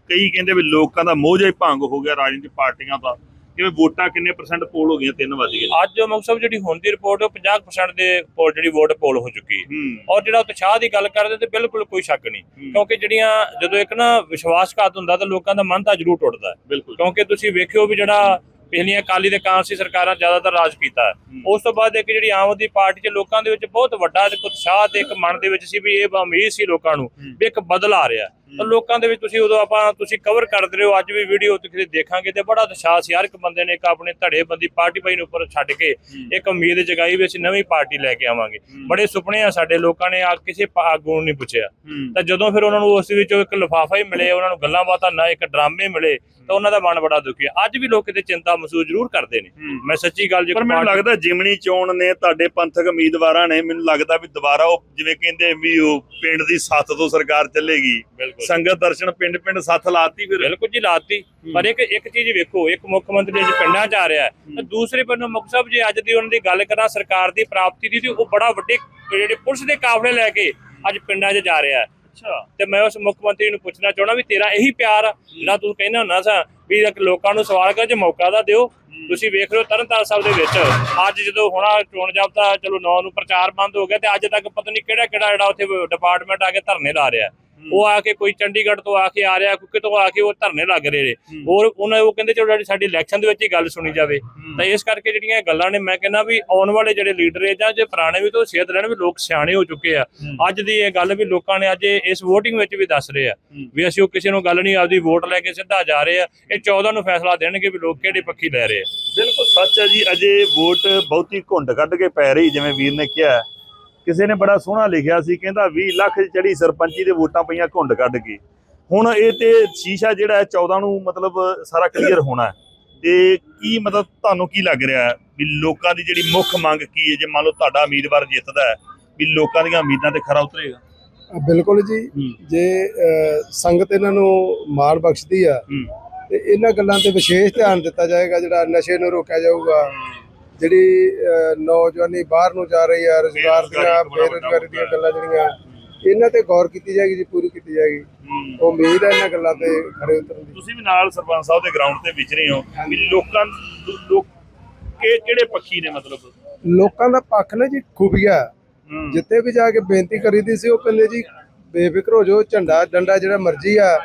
ਕਈ ਕਹਿੰਦੇ ਵੀ ਲੋਕਾਂ ਦਾ ਮੋਹ ਜਿਹਾ ਭੰਗ ਹੋ ਗਿਆ ਰਾਜਨੀਤਿਕ ਪਾਰਟੀਆਂ ਦਾ। ਕਿਵੇਂ ਵੋਟਾਂ ਕਿੰਨੇ ਪਰਸੈਂਟ ਪੋਲ ਹੋ ਗਈਆਂ? 3 ਵਜ ਗਏ। ਅੱਜ ਮਕਸਦ ਜਿਹੜੀ ਹੁਣ ਦੀ ਰਿਪੋਰਟ ਉਹ 50% ਦੇ ਪੋਲ ਜਿਹੜੀ ਵੋਟ ਪੋਲ ਹੋ ਚੁੱਕੀ ਔਰ ਜਿਹੜਾ ਉਤਸ਼ਾਹ ਦੀ ਗੱਲ ਕਰਦੇ ਤੇ ਬਿਲਕੁਲ ਕੋਈ ਸ਼ੱਕ ਨਹੀਂ। ਕਿਉਂਕਿ ਜਿਹੜੀਆਂ ਜਦੋਂ ਇੱਕ ਨਾ ਵਿਸ਼ਵਾਸਘਾਤ ਹੁੰਦਾ ਤਾਂ ਲੋਕਾਂ ਦਾ ਮਨ ਤਾਂ ਜ਼ਰੂਰ ਟੁੱਟਦਾ ਕਿਉਂਕਿ ਤੁਸੀਂ ਵੇਖਿਓ ਵੀ ਜਿਹੜਾ ਪਿਛਲੀਆਂ ਅਕਾਲੀ ਤੇ ਕਾਂਗਰਸੀ ਸਰਕਾਰਾਂ ਜ਼ਿਆਦਾਤਰ ਰਾਜ ਕੀਤਾ। ਉਸ ਤੋਂ ਬਾਅਦ ਇੱਕ ਜਿਹੜੀ ਆਮ ਆਦਮੀ ਪਾਰਟੀ 'ਚ ਲੋਕਾਂ ਦੇ ਵਿੱਚ ਬਹੁਤ ਵੱਡਾ ਇੱਕ ਉਤਸ਼ਾਹ ਤੇ ਇੱਕ ਮਨ ਦੇ ਵਿੱਚ ਸੀ ਵੀ ਇਹ ਉਮੀਦ ਸੀ ਲੋਕਾਂ ਨੂੰ। ਵੀ ਇੱਕ ਬਦਲ ਆ ਰਿਹਾ ਤਾਂ ਲੋਕਾਂ ਦੇ ਵਿੱਚ ਤੁਸੀਂ ਉਦੋਂ ਆਪਾਂ ਤੁਸੀਂ ਕਵਰ ਕਰਦੇ ਰਹੇ ਅੱਜ ਵੀ ਵੀਡੀਓ ਤੇ ਕਿਤੇ ਦੇਖਾਂਗੇ ਤੇ ਬੜਾ ਉਤਸ਼ਾਹ ਸੀ। ਹਰ ਇੱਕ ਬੰਦੇ ਨੇ ਇੱਕ ਆਪਣੇ ਧੜੇ ਬੰਦੀ ਪਾਰਟੀ ਪਾਈ ਨੂੰ ਉੱਪਰ ਛੱਡ ਕੇ ਇੱਕ ਉਮੀਦ ਜਗਾਈ ਵੀ ਅਸੀਂ ਨਵੀਂ ਪਾਰਟੀ ਲੈ ਕੇ ਆਵਾਂਗੇ। ਬੜੇ ਸੁਪਨੇ ਆ ਸਾਡੇ ਲੋਕਾਂ ਨੇ ਆ ਕਿਸੇ ਆਗੂ ਨੂੰ ਨਹੀਂ ਪੁੱਛਿਆ। ਤਾਂ ਜਦੋਂ ਫਿਰ ਉਹਨਾਂ ਨੂੰ ਉਸ ਵਿੱਚੋਂ ਇੱਕ ਲਿਫਾਫਾ ਹੀ ਮਿਲੇ ਉਹਨਾਂ ਨੂੰ ਗੱਲਾਂ ਬਾਤਾਂ ਨਾ ਇੱਕ ਡਰਾਮੇ ਮਿਲੇ ਤਾਂ ਉਹਨਾਂ ਦਾ ਮਨ ਬੜਾ ਦੁਖੀ ਹੈ ਅੱਜ ਵੀ ਲੋਕ ਕਿਤੇ ਚਿੰਤਾ ਮਹਿਸੂਸ ਜ਼ਰੂਰ ਕਰਦੇ ਨੇ। ਮੈਂ ਸੱਚੀ ਗੱਲ ਜੇ ਪਰ ਮੈਨੂੰ ਲੱਗਦਾ ਜਿਮਣੀ ਚੋਣ ਨੇ ਤੁਹਾਡੇ ਪੰਥਕ ਉਮੀਦਵਾਰਾਂ ਨੇ ਮੈਨੂੰ ਲੱਗਦਾ ਵੀ ਦੁਬਾਰਾ ਉਹ ਜਿਵੇਂ ਕਹਿੰਦੇ ਵੀ ਉਹ ਪਿੰਡ ਦੀ ਸੱਥ ਤੋਂ ਸਰਕਾਰ ਚੱਲੇਗੀ। ਬਿਲਕੁਲ। ਸੰਗਤ ਦਰਸ਼ਨ ਪਿੰਡ ਪਿੰਡ ਸੱਥ ਲਾਤੀ ਫਿਰ। ਬਿਲਕੁਲ ਜੀ ਲਾਤੀ। ਪਰ ਇੱਕ ਇੱਕ ਚੀਜ਼ ਵੇਖੋ ਇੱਕ ਮੁੱਖ ਮੰਤਰੀ ਅੱਜ ਪਿੰਡਾਂ 'ਚ ਆ ਰਿਹਾ ਹੈ ਤਾਂ ਦੂਸਰੇ ਬੰਨੋਂ ਮੁੱਖ ਸਾਹਿਬ ਜੇ ਅੱਜ ਦੀ ਉਹਨਾਂ ਦੀ ਗੱਲ ਕਰਾਂ ਸਰਕਾਰ ਦੀ ਪ੍ਰਾਪਤੀ ਦੀ ਤੇ ਉਹ ਬੜਾ ਵੱਡੇ ਜਿਹੜੇ ਪੁਲਿਸ ਦੇ ਕਾਫਲੇ ਲੈ ਕੇ ਅੱਜ ਪਿੰਡਾਂ 'ਚ ਜਾ ਰਿਹਾ ਹੈ। ਅੱਛਾ। ਤੇ ਮੈਂ ਉਸ ਮੁੱਖ ਮੰਤਰੀ ਨੂੰ ਪੁੱਛਣਾ ਚਾਹਣਾ ਵੀ ਤੇਰਾ ਇਹੀ ਪਿਆਰ ਆ ਜਿਹੜਾ ਤੂੰ ਕਹਿੰਦਾ ਹੁੰਦਾ ਸਾਂ ਵੀ ਇੱਕ ਲੋਕਾਂ ਨੂੰ ਸਵਾਲ ਕਰ ਜੇ ਮੌਕਾ ਦਾ ਦਿਓ। ਤੁਸੀਂ ਵੇਖ ਲਓ ਤਰਨਤਾਰਨ ਸਾਹਿਬ ਦੇ ਵਿੱਚ ਅੱਜ ਜਦੋਂ ਹੁਣਾ ਚੋਣ ਜਾਬਤਾ ਚਲੋ ਨੌ ਨੂੰ ਪ੍ਰਚਾਰ ਬੰਦ ਹੋ ਗਿਆ ਤੇ ਅੱਜ ਤੱਕ ਪਤਾ ਨਹੀਂ ਕਿਹੜਾ ਕਿਹੜਾ ਜਿਹੜਾ ਉੱਥੇ ਡਿਪਾਰਟਮੈਂਟ ਆ ਕੇ ਧਰਨੇ ਲਾ ਰਿਹਾ। ਉਹ ਆ ਕੇ ਕੋਈ ਚੰਡੀਗੜ੍ਹ ਤੋਂ ਆ ਕੇ ਆ ਰਿਹਾ ਕੋਈ ਕਿਤੋਂ ਆ ਕੇ ਉਹ ਧਰਨੇ ਲੱਗ ਰਹੇ ਨੇ। ਹੋਰ ਉਹਨਾਂ ਉਹ ਕਹਿੰਦੇ ਚਲੋ ਜਿਹੜੀ ਸਾਡੀ ਇਲੈਕਸ਼ਨ ਦੇ ਵਿੱਚ ਹੀ ਗੱਲ ਸੁਣੀ ਜਾਵੇ। ਤਾਂ ਇਸ ਕਰਕੇ ਜਿਹੜੀਆਂ ਇਹ ਗੱਲਾਂ ਨੇ ਮੈਂ ਕਹਿੰਦਾ ਵੀ ਆਉਣ ਵਾਲੇ ਜਿਹੜੇ ਲੀਡਰ ਹੈ ਜਾਂ ਜੇ ਪੁਰਾਣੇ ਵੀ ਤੋਂ ਸੇਧ ਲੈਣ ਵੀ ਲੋਕ ਸਿਆਣੇ ਹੋ ਚੁੱਕੇ ਆ ਅੱਜ ਦੀ ਇਹ ਗੱਲ ਵੀ ਲੋਕਾਂ ਨੇ ਅੱਜ ਇਸ VOTING ਵਿੱਚ ਵੀ ਦੱਸ ਰਹੇ ਆ ਵੀ ਅਸੀਂ ਉਹ ਕਿਸੇ ਨੂੰ ਗੱਲ ਨਹੀਂ ਆਪਦੀ ਵੋਟ ਲੈ ਕੇ ਸਿੱਧਾ ਜਾ ਰਹੇ ਆ। ਇਹ 14 ਨੂੰ ਫੈਸਲਾ ਦੇਣਗੇ ਵੀ ਲੋਕ ਕਿਹੜੇ ਪੱਖੀ ਲੈ ਰਹੇ ਆ। ਬਿਲਕੁਲ ਸੱਚ ਹੈ ਜੀ ਅਜੇ ਵੋਟ ਬਹੁਤੀ ਘੁੰਡ ਕੱਢ ਕੇ ਪੈ ਰਹੀ ਜਿਵੇਂ ਵੀਰ ਨੇ ਕਿਹਾ। ਕਿਸੇ ਨੇ ਬੜਾ ਸੋਹਣਾ ਲਿਖਿਆ ਸੀ ਕਹਿੰਦਾ 20 ਲੱਖ ਚੜੀ ਸਰਪੰਚੀ ਦੇ ਵੋਟਾਂ ਪਈਆਂ ਘੁੰਡ ਕੱਢ ਕੇ। ਹੁਣ ਇਹ ਤੇ ਸ਼ੀਸ਼ਾ ਜਿਹੜਾ ਹੈ 14 ਨੂੰ ਮਤਲਬ ਸਾਰਾ ਕਲੀਅਰ ਹੋਣਾ ਹੈ। ਤੇ ਕੀ ਮਤਲਬ ਤੁਹਾਨੂੰ ਕੀ ਲੱਗ ਰਿਹਾ ਹੈ ਵੀ ਲੋਕਾਂ ਦੀ ਜਿਹੜੀ ਮੁੱਖ ਮੰਗ ਕੀ ਹੈ? ਜੇ ਮੰਨ ਲਓ ਤੁਹਾਡਾ ਉਮੀਦਵਾਰ ਜਿੱਤਦਾ ਹੈ ਵੀ ਲੋਕਾਂ ਦੀਆਂ ਉਮੀਦਾਂ ਤੇ ਖਰਾ ਉਤਰੇਗਾ? ਬਿਲਕੁਲ ਜੀ। ਜੇ ਸੰਗਤ ਇਹਨਾਂ ਨੂੰ ਮਾਣ ਬਖਸ਼ਦੀ ਆ ਤੇ ਇਹਨਾਂ ਗੱਲਾਂ ਤੇ ਵਿਸ਼ੇਸ਼ ਧਿਆਨ ਦਿੱਤਾ ਜਾਏਗਾ ਜਿਹੜਾ ਨਸ਼ੇ ਨੂੰ ਰੋਕਿਆ ਜਾਊਗਾ। ਜਿਹੜੀ ਨੌਜਵਾਨੀ ਬਾਹਰ ਨੂੰ ਜਾ ਰਹੀ ਆ ਰੁਜ਼ਗਾਰ ਦੀਆਂ ਬੇਰੁਜ਼ਗਾਰੀ ਦੀਆਂ ਗੱਲਾਂ ਜਿਹੜੀਆਂ ਇਹਨਾਂ ਤੇ ਗੌਰ ਕੀਤੀ ਜਾਏਗੀ ਜੀ ਪੂਰੀ ਕੀਤੀ ਜਾਏਗੀ। ਹੂੰ। ਉਮੀਦ ਹੈ ਇਹਨਾਂ ਗੱਲਾਂ ਤੇ ਖਰੇ ਉਤਰਨ ਦੀ। ਤੁਸੀਂ ਵੀ ਨਾਲ ਸਰਪੰਚ ਸਾਹਿਬ ਦੇ ਗਰਾਊਂਡ ਤੇ ਵਿਚਰੇ ਹੋ। ਵੀ ਲੋਕਾਂ ਲੋਕ ਕਿ- ਕਿਹੜੇ ਪੱਖੀ ਨੇ ਮਤਲਬ? ਲੋਕਾਂ ਦਾ ਪੱਖ ਨਾ ਜੀ ਖੂਬੀਆ। ਹੂੰ। ਜਿੱਥੇ ਵੀ ਜਾ ਕੇ ਬੇਨਤੀ ਕਰੀਦੀ ਸੀ ਉਹ ਕਹਿੰਦੇ ਜੀ ਬੇਫਿਕਰ ਹੋ ਜਾਓ ਝੰਡਾ ਡੰਡਾ ਜਿਹੜਾ ਮਰਜ਼ੀ ਆ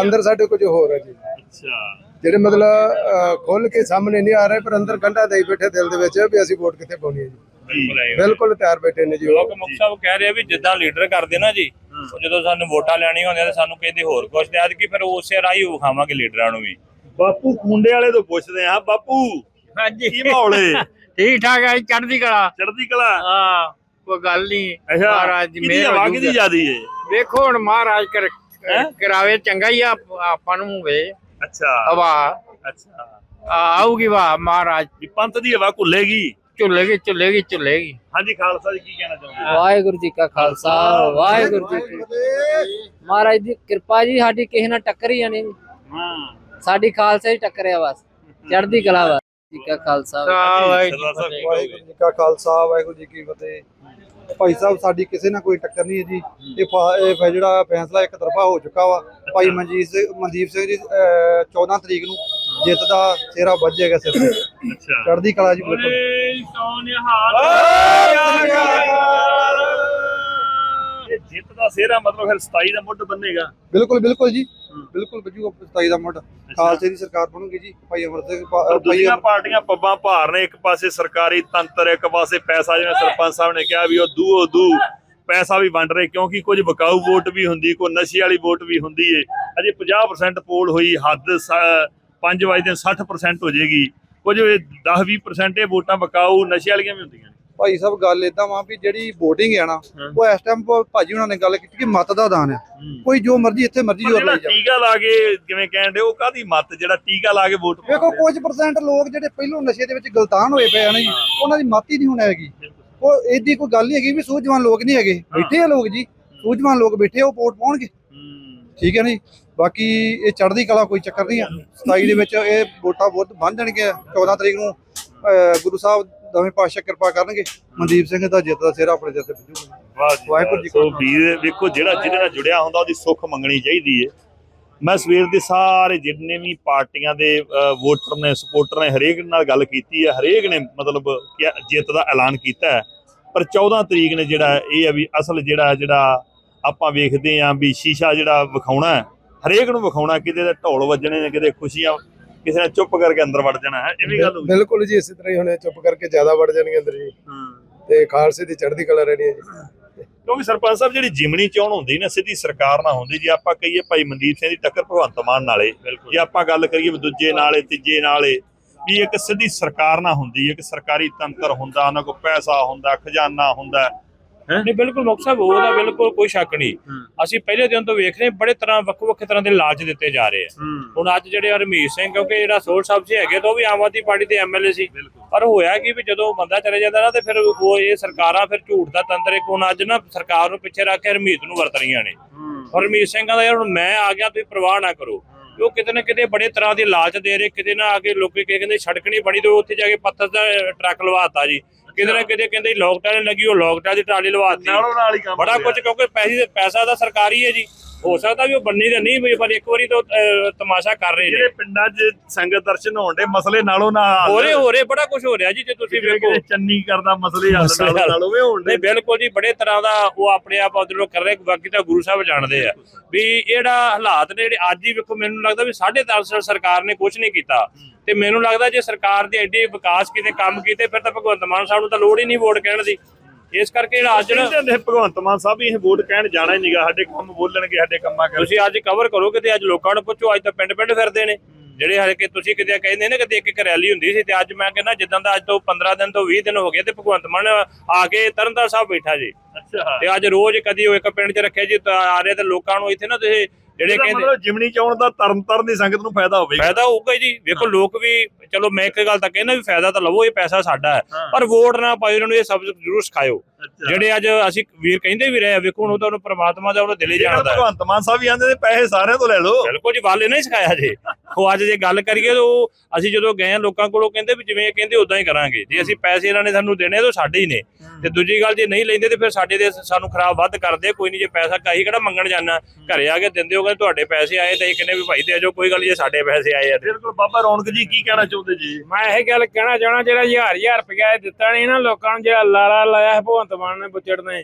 ਅੰਦਰ ਸਾਡੇ ਕੁਝ ਹੋਰ ਹੈ ਜੀ। ਅੱਛਾ। ਜਿਹੜੇ ਮਤਲਬ ਖੁੱਲ ਕੇ ਸਾਹਮਣੇ ਨਹੀਂ ਆ ਰਹੇ ਪਰ ਅੰਦਰ ਗੰਢਾ ਦੇਈ ਬੈਠੇ ਦਿਲ ਦੇ ਵਿੱਚ ਵੀ ਅਸੀਂ ਵੋਟ ਕਿੱਥੇ ਪਾਉਣੀ ਹੈ ਜੀ। ਬਿਲਕੁਲ ਤਿਆਰ ਬੈਠੇ ਨੇ ਜੀ ਲੋਕ ਮੁਖ ਸਾਹਿਬ ਕਹਿ ਰਹੇ ਵੀ ਜਿੱਦਾਂ ਲੀਡਰ ਕਰਦੇ ਨਾ ਜੀ ਜਦੋਂ ਸਾਨੂੰ ਵੋਟਾਂ ਲੈਣੀਆਂ ਹੁੰਦੀਆਂ ਤੇ ਸਾਨੂੰ ਕਹਿੰਦੇ ਹੋਰ ਕੁਛ ਤੇ ਅੱਜ ਕੀ ਫਿਰ ਉਸੇ ਰਾਹੀਂ ਵਿਖਾਵਾਂਗੇ ਲੀਡਰਾਂ ਨੂੰ ਵੀ। ਬਾਪੂ ਖੁੰਡੇ ਵਾਲੇ ਤੋਂ ਪੁੱਛਦੇ ਆ ਬਾਪੂ ਹਾਂਜੀ। ਕੀ ਮਾਹੌਲ ਏ? ਠੀਕ ਠਾਕ ਹੈ ਚੜ੍ਹਦੀ ਕਲਾ। ਚੜ੍ਹਦੀ ਕਲਾ? ਹਾਂ ਕੋਈ ਗੱਲ ਨਹੀਂ। ਅੱਛਾ ਮਹਾਰਾਜ ਦੀ ਮਿਹਰ ਹਵਾ ਹੋ ਜਾਊਗਾ। ਜਿਆਦੀ ਏ? ਵੇਖੋ ਹੁਣ ਮਹਾਰਾਜ ਕਰ ਹੈਂ? ਕਰਾਵੇ ਚੰਗਾ ਹੀ ਆ ਆਪਾਂ ਨੂੰ ਵੇ ਅੱਛਾ। ਹਵਾ। ਅੱਛਾ। ਆਊਗੀ ਵਾ ਮਹਾਰਾਜ। ਵੀ ਪੰਥ ਦੀ ਹਵਾ ਘੁੱਲੇਗੀ। ਝੁੱਲੇਗੀ ਝੁੱਲੇਗੀ ਝੁੱਲੇਗੀ। ਹਾਂਜੀ ਖਾਲਸਾ ਜੀ ਕੀ ਕਹਿਣਾ ਚਾਹੁੰਦੇ ਹੋ? ਵਾਹਿਗੁਰੂ ਜੀ ਕਾ ਖਾਲਸਾ ਵਾਹਿਗੁਰੂ ਜੀ ਕੀ ਫਤਿਹ। ਮਹਾਰਾਜ ਦੀ ਕਿਰਪਾ ਜੀ ਸਾਡੀ ਕਿਸੇ ਨਾਲ ਟੱਕਰ ਹੀ ਨਹੀਂ। ਹਾਂ। ਸਾਡੀ ਖਾਲਸਾ ਹੀ ਟੱਕਰਿਆ ਬਸ। ਚੜ੍ਹਦੀ ਕਲਾ ਵਾ ਜੀ ਕਾ ਖਾਲਸਾ। ਕੀ ਵਾਹਿਗੁਰੂ ਕਹੋਗੇ ਜੀ ਕਾ ਖਾਲਸਾ ਵਾਹਿਗੁਰੂ ਜੀ ਕੀ ਫਤਿਹ। ਭਾਈ ਸਾਹਿਬ ਸਾਡੀ ਕਿਸੇ ਨਾਲ ਕੋਈ ਟੱਕਰ ਨਹੀਂ ਹੈ ਜੀ। ਇਹ ਫਾ- ਇਹ ਫੈ- ਜਿਹੜਾ ਫੈਸਲਾ ਇੱਕ ਤਰਫਾ ਹੋ ਚੁੱਕਾ ਵਾ। ਭਾਈ ਮਨਜੀਤ ਸਿੰਘ ਮਨਦੀਪ ਸਿੰਘ ਜੀ ਅਹ, 14 ਤਰੀਕ ਨੂੰ ਜਿੱਤ ਦਾ ਸਿਹਰਾ ਵੱਜੇਗਾ ਸਿਰ ਤੇ। ਅੱਛਾ। ਚੜ੍ਹਦੀ ਕਲਾ ਜੀ ਬਿਲਕੁਲ। ਇਹ ਜਿੱਤ ਦਾ ਸਿਹਰਾ ਮਤਲਬ ਫਿਰ 27 ਦਾ ਮੁੱਢ ਬੰਨੇਗਾ ਬਿਲਕੁਲ ਬਿਲਕੁਲ ਜੀ ਬਿਲਕੁਲ ਵੱਜੂਗਾ 27 ਦਾ ਮੁੱਢ। ਖਾਲਸੇ ਦੀ ਸਰਕਾਰ ਬਣੂਗੀ ਜੀ ਭਾਈ ਅਮਰ ਸਿੰਘ ਦੂਜੀਆਂ ਪਾਰਟੀਆਂ ਪੱਬਾਂ ਭਾਰ ਨੇ ਇੱਕ ਪਾਸੇ ਸਰਕਾਰੀ ਤੰਤਰ ਇੱਕ ਪਾਸੇ ਪੈਸਾ ਜਿਵੇਂ ਸਰਪੰਚ ਸਾਹਿਬ ਨੇ ਕਿਹਾ ਵੀ ਉਹ ਦੂਓ ਦੂ। ਪੈਸਾ ਵੀ ਵੰਡ ਰਹੇ ਕਿਉਂਕਿ ਕੁਝ ਵਿਕਾਊ ਵੋਟ ਵੀ ਹੁੰਦੀ ਕੋਈ ਨਸ਼ੇ ਵਾਲੀ ਵੋਟ ਵੀ ਹੁੰਦੀ ਏ। ਅਜੇ 50% ਪੋਲ ਹੋਈ ਹੱਦ 5 ਵਜੇ ਦਿਨ 60% ਹੋ ਜਾਏਗੀ ਕੁਝ 10-20% ਇਹ ਵੋਟਾਂ ਵਿਕਾਊ ਨਸ਼ੇ ਵਾਲੀਆਂ ਵੀ ਹੁੰਦੀਆਂ। ਭਾਈ ਸਾਹਿਬ ਗੱਲ ਇਦਾਂ ਵਾ ਵੀ ਜਿਹੜੀ VOTING ਹੈ ਨਾ ਉਹ ਇਸ ਟਾਈਮ ਭਾਜੀ ਉਹਨਾਂ ਨੇ ਗੱਲ ਕੀਤੀ ਕਿ ਮਤ ਦਾ ਦਾਨ ਆ ਕੋਈ ਜੋ ਮਰਜ਼ੀ ਇੱਥੇ ਮਰਜ਼ੀ ਜੋਰ ਲਾਈ ਜਾ ਟੀਕਾ ਲਾ ਕੇ ਜਿਵੇਂ ਕਹਿੰਦੇ ਉਹ ਕਾਦੀ ਮਤ? ਜਿਹੜਾ ਟੀਕਾ ਲਾ ਕੇ ਵੋਟ ਵੇਖੋ ਕੁਝ ਪਰਸੈਂਟ ਲੋਕ ਜਿਹੜੇ ਪਹਿਲੋਂ ਨਸ਼ੇ ਦੇ ਵਿੱਚ ਗਲਤਾਨ ਹੋਏ ਪਏ ਆ ਨਾ ਜੀ ਉਹਨਾਂ ਦੀ ਮਤ ਹੀ ਨਹੀਂ ਹੁਣ ਹੈਗੀ। ਉਹ ਇਹਦੀ ਕੋਈ ਗੱਲ ਨਹੀਂ ਹੈਗੀ ਵੀ ਸੂਝਵਾਨ ਲੋਕ ਨਹੀਂ ਹੈਗੇ। ਬੈਠੇ ਆ ਲੋਕ ਜੀ ਸੂਝਵਾਨ ਲੋਕ ਬੈਠੇ ਉਹ ਵੋਟ ਪਾਉਣਗੇ। ਹੂੰ। ਠੀਕ ਹੈ ਨਾ ਜੀ? ਬਾਕੀ ਇਹ ਚੜ੍ਹਦੀ ਕਲਾ ਕੋਈ ਚੱਕਰ ਨਹੀਂ ਆ। 27 ਦੇ ਵਿੱਚ ਇਹ ਵੋਟਾਂ ਬਹੁਤ ਬਣ ਜਾਣਗੀਆਂ। 14 ਤਰੀਕ ਨੂੰ ਗੁਰੂ ਸਾਹਿਬ ਦਵੇਂ ਪਾਤਸ਼ਾਹ ਕਿਰਪਾ ਕਰਨਗੇ। ਮਨਦੀਪ ਸਿੰਘ ਦਾ ਜਿੱਤ ਦਾ ਸਿਹਰਾ ਆਪਣੇ ਸਿਰ ਤੇ ਵਾਹਿਗੁਰੂ ਜੀ ਕਾ ਸੋ ਵੀਰ ਵੇਖੋ ਜਿਹੜਾ ਜਿਹਦੇ ਨਾਲ ਜੁੜਿਆ ਹੁੰਦਾ ਉਹਦੀ ਸੁੱਖ ਮੰਗਣੀ ਚਾਹੀਦੀ ਏ। ਮੈਂ ਸਵੇਰ ਦੇ ਸਾਰੇ ਜਿੰਨੇ ਵੀ ਪਾਰਟੀਆਂ ਦੇ ਵੋਟਰ ਨੇ ਸਪੋਰਟਰ ਨੇ ਹਰੇਕ ਨਾਲ ਗੱਲ ਕੀਤੀ ਹੈ ਹਰੇਕ ਨੇ ਮਤਲਬ ਜਿੱਤ ਦਾ ਐਲਾਨ ਕੀਤਾ ਹੈ। ਪਰ 14 ਤਰੀਕ ਨੇ ਜਿਹੜਾ ਇਹ ਹੈ ਵੀ ਅਸਲ ਜਿਹੜਾ ਜਿਹੜਾ ਆਪਾਂ ਵੇਖਦੇ ਆਂ ਵੀ ਸ਼ੀਸ਼ਾ ਜਿਹੜਾ ਵਿਖਾਉਣਾ ਹੈ ਹਰੇਕ ਨੂੰ ਵਿਖਾਉਣਾ ਕਿਤੇ ਦੇ ਢੋਲ ਵੱਜਣੇ ਨੇ ਕਿਤੇ ਖੁਸ਼ੀਆਂ ਕਿਸੇ ਨੇ ਚੁੱਪ ਕਰਕੇ ਅੰਦਰ ਵੜ ਜਾਣਾ ਹੈ ਇਹ ਵੀ ਗੱਲ ਹੋਈ ਬਿਲਕੁਲ ਜੀ ਇਸੇ ਤਰ੍ਹਾਂ ਹੀ ਹੁਣੇ ਚੁੱਪ ਕਰਕੇ ਜ਼ਿਆਦਾ ਵੜ ਜਾਣਗੇ ਅੰਦਰ ਜੀ। ਤੇ ਖਾਲਸੇ ਦੀ ਚੜ੍ਹਦੀ ਕਲਾ ਰਹਿਣੀ ਹੈ ਜੀ। ਕਿਉਂਕਿ ਸਰਪੰਚ ਸਾਹਿਬ ਜਿਹੜੀ ਜਿਮਣੀ ਚੋਣ ਹੁੰਦੀ ਨਾ ਸਿੱਧੀ ਸਰਕਾਰ ਨਾਲ ਹੁੰਦੀ। ਜੇ ਆਪਾਂ ਕਹੀਏ ਭਾਈ ਮਨਦੀਪ ਸਿੰਘ ਦੀ ਟੱਕਰ ਭਗਵੰਤ ਮਾਨ ਨਾਲੇ ਜੇ ਆਪਾਂ ਗੱਲ ਕਰੀਏ ਦੂਜੇ ਨਾਲੇ ਤੀਜੇ ਨਾਲੇ ਵੀ ਇੱਕ ਸਿੱਧੀ ਸਰਕਾਰ ਨਾਲ ਹੁੰਦੀ ਹੈ ਇੱਕ ਸਰਕਾਰੀ ਤੰਤਰ ਹੁੰਦਾ ਉਹਨਾਂ ਕੋਲ ਪੈਸਾ ਹੁੰਦਾ ਖਜ਼ਾਨਾ ਹੁੰਦਾ ਨਹੀਂ ਬਿਲਕੁਲ ਮੁਕਤ ਸਾਹਿਬ ਉਹਦਾ ਬਿਲਕੁਲ ਕੋਈ ਸ਼ੱਕ ਨਹੀਂ। ਅਸੀਂ ਪਹਿਲੇ ਦਿਨ ਤੋਂ ਵੇਖ ਰਹੇ ਹਾਂ, ਬੜੇ ਤਰ੍ਹਾਂ ਵੱਖ ਵੱਖ ਤਰ੍ਹਾਂ ਦੇ ਲਾਲਚ ਦਿੱਤੇ ਜਾ ਰਹੇ ਆ। ਹੁਣ ਅੱਜ ਜਿਹੜੇ ਹਰਮੀਤ ਸਿੰਘ ਕਿਉਂਕਿ ਜਿਹੜਾ ਸੋਲ ਸਾਹਿਬ ਸੀ ਹੈਗੇ ਤਾਂ ਉਹ ਵੀ ਆਮ ਆਦਮੀ ਪਾਰਟੀ ਦੇ ਐਮਐਲਏ ਸੀ। ਪਰ ਹੋਇਆ ਕੀ ਵੀ ਜਦੋਂ ਬੰਦਾ ਚਲੇ ਜਾਂਦਾ ਨਾ ਤੇ ਫਿਰ ਉਹ ਇਹ ਸਰਕਾਰਾਂ ਫਿਰ ਝੂਠ ਦਾ ਤੰਤਰ ਇੱਕ ਹੁਣ ਅੱਜ ਨਾ ਸਰਕਾਰ ਨੂੰ ਪਿੱਛੇ ਰੱਖ ਕੇ ਹਰਮੀਤ ਨੂੰ ਵਰਤ ਰਹੀਆਂ ਨੇ। ਹਰਮੀਤ ਸਿੰਘ ਦਾ ਯਾਰ ਹੁਣ ਮੈਂ ਆ ਗਿਆ ਤੁਸੀਂ ਪ੍ਰਵਾਹ ਨਾ ਕਰੋ। ਉਹ ਕਿਤੇ ਨਾ ਕਿਤੇ ਬੜੇ ਤਰ੍ਹਾਂ ਦੀ ਲਾਲਚ ਦੇ ਰਹੇ ਕਿਤੇ ਨਾ ਆ ਕੇ ਲੋਕੀ ਕਹਿੰਦੇ ਸੜਕ ਨਹੀਂ ਬਣੀ ਤੇ ਉੱਥੇ ਜਾ ਕੇ ਪੱਥਰ ਦਾ ਟਰੱਕ ਲਵਾਤਾ ਜੀ। ਕਿਤੇ ਨਾ ਕਿਤੇ ਕਹਿੰਦੇ ਲੋਕਟਾਂ ਲੱਗੀ ਉਹ ਲੋਕਟਾਂ ਦੀ ਟਰਾਲੀ ਲਵਾਤੀ। ਨਾਲੋਂ ਨਾਲ ਹੀ ਕੰਮ ਬੜਾ। ਕੁਝ ਕਿਉਂਕਿ ਪੈਸੇ ਪੈਸਾ ਤਾਂ ਸਰਕਾਰੀ ਹੈ ਜੀ। ਹੋ ਸਕਦਾ ਵੀ ਉਹ ਬੰਨੀ ਤਾਂ ਨਹੀਂ ਵੀ ਪਰ ਇੱਕ ਵਾਰੀ ਤਾਂ ਤਮਾਸ਼ਾ ਕਰ ਰਹੇ ਜਿਹੜੇ ਨੇ ਪਿੰਡਾਂ 'ਚ ਸੰਗਤ ਦਰਸ਼ਨ ਹੋਣ ਦੇ ਮਸਲੇ ਨਾਲੋਂ ਨਾਲ। ਹੋ ਰਹੇ ਹੋ ਰਹੇ ਬੜਾ ਕੁਝ ਹੋ ਰਿਹਾ ਜੀ ਜੇ ਤੁਸੀਂ ਵੇਖੋ। ਚੰਨੀ ਕਰਦਾ ਮਸਲੇ ਹੱਲ ਨਾਲੋਂ। ਨਾਲ ਹੋਵੇ ਹੋਣ ਦੇ। ਨਹੀਂ ਬਿਲਕੁਲ ਜੀ ਬੜੇ ਤਰ੍ਹਾਂ ਦਾ ਉਹ ਆਪਣੇ ਆਪ ਉਧਰੋਂ ਕਰ ਰਹੇ ਬਾਕੀ ਤਾਂ ਗੁਰੂ ਸਾਹਿਬ ਜਾਣਦੇ ਆ। ਵੀ ਇਹ ਜਿਹੜਾ ਹਾਲਾਤ ਨੇ ਜਿਹੜੇ ਅੱਜ ਹੀ ਵੇਖੋ ਮੈਨੂੰ ਲੱਗਦਾ ਵੀ 10.5 ਸਾਲ ਸਰਕਾਰ ਨੇ ਕੁਝ ਨਹੀਂ ਕੀਤਾ। ਤੇ ਮੈਨੂੰ ਲੱਗਦਾ ਜੇ ਸਰਕਾਰ ਦੇ ਐਡੇ ਵਿਕਾਸ ਕੀਤੇ ਕੰਮ ਕੀਤੇ ਫਿਰ ਤਾਂ ਭਗਵੰਤ ਮਾਨ ਸਾਹਿਬ ਨੂੰ ਤਾਂ ਲੋੜ ਹੀ ਨਹੀਂ ਵੋਟ ਕਹਿਣ ਦੀ। ਇਸ ਕਰਕੇ ਜਿਹੜਾ ਅੱਜ ਜਿਹੜਾ ਭਗਵੰਤ ਮਾਨ ਸਾਹਿਬ ਵੀ ਇਹ ਵੋਟ ਕਹਿਣ ਜਾਣਾ ਹੀ ਨਹੀਂਗਾ ਸਾਡੇ ਕੰਮ ਬੋਲਣਗੇ ਸਾਡੇ ਕੰਮਾਂ ਕਰ ਤੁਸੀਂ ਅੱਜ ਕਵਰ ਕਰੋ ਕਿਤੇ ਅੱਜ ਲੋਕਾਂ ਨੂੰ ਪੁੱਛੋ ਅੱਜ ਤਾਂ ਪਿੰਡ ਪਿੰਡ ਫਿਰਦੇ ਨੇ। ਜਿਹੜੇ ਹਲੇ ਕਿ ਤੁਸੀਂ ਕਿਤੇ ਕਹਿੰਦੇ ਨੇ ਕਿ ਇੱਕ ਇੱਕ ਰੈਲੀ ਹੁੰਦੀ ਸੀ ਤੇ ਅੱਜ ਮੈਂ ਕਹਿੰਦਾ ਜਿੱਦਾਂ ਦਾ ਅੱਜ ਤੋਂ 15 ਦਿਨ ਤੋਂ 20 ਦਿਨ ਹੋ ਗਏ ਤੇ ਭਗਵੰਤ ਮਾਨ ਆ ਕੇ ਤਰਨਤਾਰਨ ਸਾਹਿਬ ਬੈਠਾ ਜੀ। ਅੱਛਾ। ਤੇ ਅੱਜ ਰੋਜ਼ ਕਦੀ ਉਹ ਇੱਕ ਪਿੰਡ 'ਚ ਰੱਖਿਆ ਜੀ ਆ ਰਹੇ ਤੇ ਲੋਕਾਂ ਨੂੰ ਇੱਥੇ ਨਾ ਤੁਸੀਂ ਜਿਹੜੇ ਕਹਿੰਦੇ ਮਤਲਬ ਜਿਮਣੀ ਚੋਣ ਦਾ ਤਰਨ ਤਰਨ ਦੀ ਸੰਗਤ ਨੂੰ ਫਾਇਦਾ ਹੋਵੇਗਾ। ਫਾਇਦਾ ਹੋਊਗਾ ਜੀ। ਵੇਖੋ ਲੋਕ ਵੀ ਚਲੋ ਮੈਂ ਇੱਕ ਗੱਲ ਤਾਂ ਕਹਿੰਦਾ ਵੀ ਫਾਇਦਾ ਤਾਂ ਲਵੋ ਇਹ ਪੈਸਾ ਸਾਡਾ ਹੈ। ਪਰ ਵੋਟ ਨਾ ਪਾਇਓ ਉਹਨਾਂ ਨੂੰ ਇਹ ਸਬਕ ਜ਼ਰੂਰ ਸਿਖਾਇਓ। ਜਿਹੜੇ ਅੱਜ ਅਸੀਂ ਵੀਰ ਕਹਿੰਦੇ ਵੀ ਰਹੇ ਆ, ਵੇਖੋ ਹੁਣ ਉਹ ਤਾਂ ਉਹਨੂੰ ਪ੍ਰਮਾਤਮਾ ਦਾ ਉਹਨੂੰ ਦਿਲੇ ਜਾਣਦਾ ਹੈ। ਭਗਵੰਤ ਮਾਨ ਸਾਹਿਬ ਵੀ ਆਂਦੇ ਨੇ ਪੈਸੇ ਸਾਰਿਆਂ ਤੋਂ ਲੈ ਲਓ। ਬਿਲਕੁਲ ਜੀ ਵਾਲੇ ਨਹੀਂ ਸਿਖਾਇਆ ਜੇ। ਉਹ ਅੱਜ ਜੇ ਗੱਲ ਕਰੀਏ ਤਾਂ ਉਹ ਅਸੀਂ ਜਦੋਂ ਗਏ ਆ ਲੋਕਾਂ ਕੋਲੋਂ ਕਹਿੰਦੇ ਵੀ ਜਿਵੇਂ ਇਹ ਕਹਿੰਦੇ ਉਦਾਂ ਹੀ ਕਰਾਂਗੇ। ਜੇ ਅਸੀਂ ਪੈਸੇ ਇਹਨਾਂ ਨੇ ਸਾਨੂੰ ਦੇਣੇ ਤਾਂ ਸਾਡੇ ਹੀ ਨੇ। ਤੇ ਦੂਜੀ ਗੱਲ ਜੇ ਨਹੀਂ ਲੈਂਦੇ ਤੇ ਫਿਰ ਸਾਡੇ ਦੇ ਸਾਨੂੰ ਖਰਾਬ ਵੱਧ ਕਰਦੇ ਕੋਈ ਨਹੀਂ ਜੇ ਪੈਸਾ ਕਾਹੀ ਕਿਹੜਾ ਮੰਗਣ ਜਾਣਾ। ਘਰੇ ਆ ਕੇ ਦਿੰਦੇ ਹੋਗੇ ਤੁਹਾਡੇ ਪੈਸੇ ਆਏ ਤਾਂ ਇਹ ਕਹਿੰਦੇ ਵੀ ਭਾਈ ਦੇ ਜੋ ਕੋਈ ਗੱਲ ਜੇ ਸਾਡੇ ਪੈਸੇ ਆਏ ਆ ਬਿਲਕੁਲ ਬਾਬਾ ਰੌਣਕ ਜੀ ਕੀ ਕਹਿਣਾ ਚਾਹੁੰਦੇ ਜੀ? ਮੈਂ ਇਹ ਗੱਲ ਕਹਿਣਾ ਚਾਹਣਾ ਜਿਹੜਾ ਹਜ਼ਾਰ ਹਜ਼ਾਰ ਰੁਪਇਆ ਦਿੱਤਾ ਨਹੀਂ ਨਾ ਲੋਕਾਂ ਨੂੰ ਜਿਹੜਾ ਲਾਲਾ ਲਾਇਆ ਹੈ ਭਗਵੰਤ ਮਾਨ ਨੇ ਬੁੱਚੜ ਨੇ।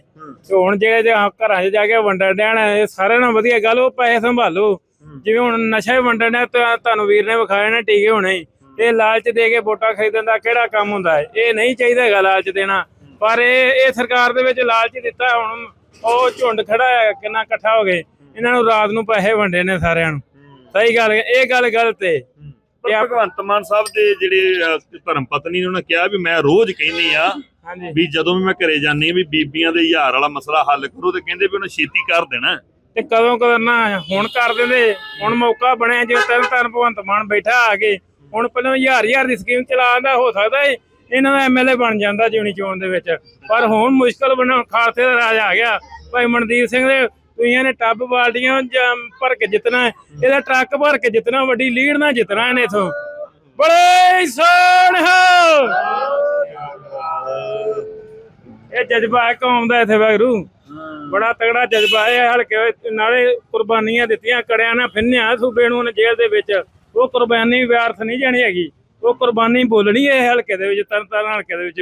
ਤੇ ਹੁਣ ਜਿਹੜੇ ਜੇ ਘਰਾਂ 'ਚ ਜਾ ਕੇ ਵੰਡਣ ਦੇਣ ਇਹ ਸਾਰਿਆਂ ਨਾਲ ਵਧੀਆ ਗੱਲ ਉਹ ਪੈਸੇ ਸੰਭਾਲੋ। ਜਿਵੇਂ ਹੁਣ ਨਸ਼ਾ ਹੀ ਵੰਡਣ ਤਾਂ ਤੁਹਾਨੂੰ ਵੀਰ ਨੇ ਵਿਖਾਇਆ ਨਾ ਟੀਕੇ ਹੋਣੇ। ਇਹ ਲਾਲਚ ਦੇ ਕੇ ਵੋਟਾਂ ਖਰੀਦਣ ਦਾ ਕਿਹੜਾ ਕੰਮ ਹੁੰਦਾ ਹੈ? ਇਹ ਨਹੀਂ ਚਾਹੀਦਾ ਹੈਗਾ ਲਾਲਚ ਦੇਣਾ। ਪਰ ਇਹ ਇਹ ਸਰਕਾਰ ਦੇ ਵਿੱਚ ਲਾਲਚ ਦਿੱਤਾ ਹੁਣ ਉਹ ਝੁੰਡ ਖੜਾ ਹੈ ਕਿੰਨਾ ਇਕੱਠਾ ਹੋ ਗਏ। ਇਹਨਾਂ ਨੂੰ ਰਾਤ ਨੂੰ ਪੈਸੇ ਵੰਡੇ ਨੇ ਸਾਰਿਆਂ ਨੂੰ। ਸਹੀ ਗੱਲ ਹੈ, ਇਹ ਗੱਲ ਗਲਤ ਹੈ। ਭਗਵੰਤ ਮਾਨ ਸਾਹਿਬ ਦੇ ਜਿਹੜੇ ਧਰਮ ਪਤਨੀ ਨੇ ਉਹਨਾਂ ਕਿਹਾ ਵੀ ਮੈਂ ਰੋਜ਼ ਕਹਿੰਦੀ ਆ ਵੀ ਜਦੋਂ ਵੀ ਮੈਂ ਘਰੇ ਜਾਂਦੀ ਆ ਵੀ ਬੀਬੀਆਂ ਦੇ ਹਜ਼ਾਰ ਵਾਲਾ ਮਸਲਾ ਹੱਲ ਕਰੋ ਤੇ ਕਹਿੰਦੇ ਵੀ ਉਹਨੂੰ ਛੇਤੀ ਕਰ ਦੇਣਾ। ਤੇ ਕਦੋਂ ਕਰਨਾ ਹੁਣ ਕਰ ਦਿੰਦੇ। ਹੁਣ ਮੌਕਾ ਬਣਿਆ ਜੇ ਤਰਨ ਤਰਨ ਭਗਵੰਤ ਮਾਨ ਬੈਠਾ ਆ ਕੇ, ਹੁਣ ਪਹਿਲਾਂ ਹਜ਼ਾਰ ਹਜ਼ਾਰ ਦੀ ਸਕੀਮ ਚਲਾਉਂਦਾ ਹੋ ਸਕਦਾ ਏ, ਇਹਨਾਂ ਦਾ ਐਮਐਲਏ ਬਣ ਜਾਂਦਾ ਜਿਉਣੀ ਚੋਣ ਦੇ ਵਿੱਚ। ਪਰ ਹੁਣ ਮੁਸ਼ਕਲ ਬਣਾ ਖਾਲਸੇ ਦਾ ਰਾਜ ਆ ਗਿਆ। ਭਾਈ ਮਨਦੀਪ ਸਿੰਘ ਦੇ ਤੁਸੀਂ ਇਹਨੇ ਟੱਬ ਬਾਲਟੀਆਂ ਭਰ ਕੇ ਜਿੱਤਣਾ ਇਹਦਾ ਟਰੱਕ ਭਰ ਕੇ ਜਿੱਤਣਾ, ਵੱਡੀ ਲੀਡ ਨਾਲ ਜਿੱਤਣਾ ਇਹਨੇ ਇਥੋਂ। ਬੜੇ ਸੋਹਣ ਇਹ ਜਜ਼ਬਾ ਹੈ ਕੌਮ ਦਾ ਇੱਥੇ ਵਗਰੂ ਬੜਾ ਤਗੜਾ ਜਜ਼ਬਾ ਹੈ ਹਲਕੇ ਨਾਲੇ ਕੁਰਬਾਨੀਆਂ ਦਿੱਤੀਆਂ ਕੜਿਆਂ ਨਾਲ ਫਿੰਨਿਆ ਸੂਬੇ ਨੂੰ ਜੇਲ੍ਹ ਦੇ ਵਿੱਚ। ਉਹ ਕੁਰਬਾਨੀ ਵਿਅਰਥ ਨਹੀਂ ਜਾਣੀ ਹੈਗੀ। ਉਹ ਕੁਰਬਾਨੀ ਬੋਲਣੀ ਹੈ ਹਲਕੇ ਦੇ ਵਿੱਚ ਤਰਨਤਾਰਨ ਹਲਕੇ ਦੇ ਵਿੱਚ।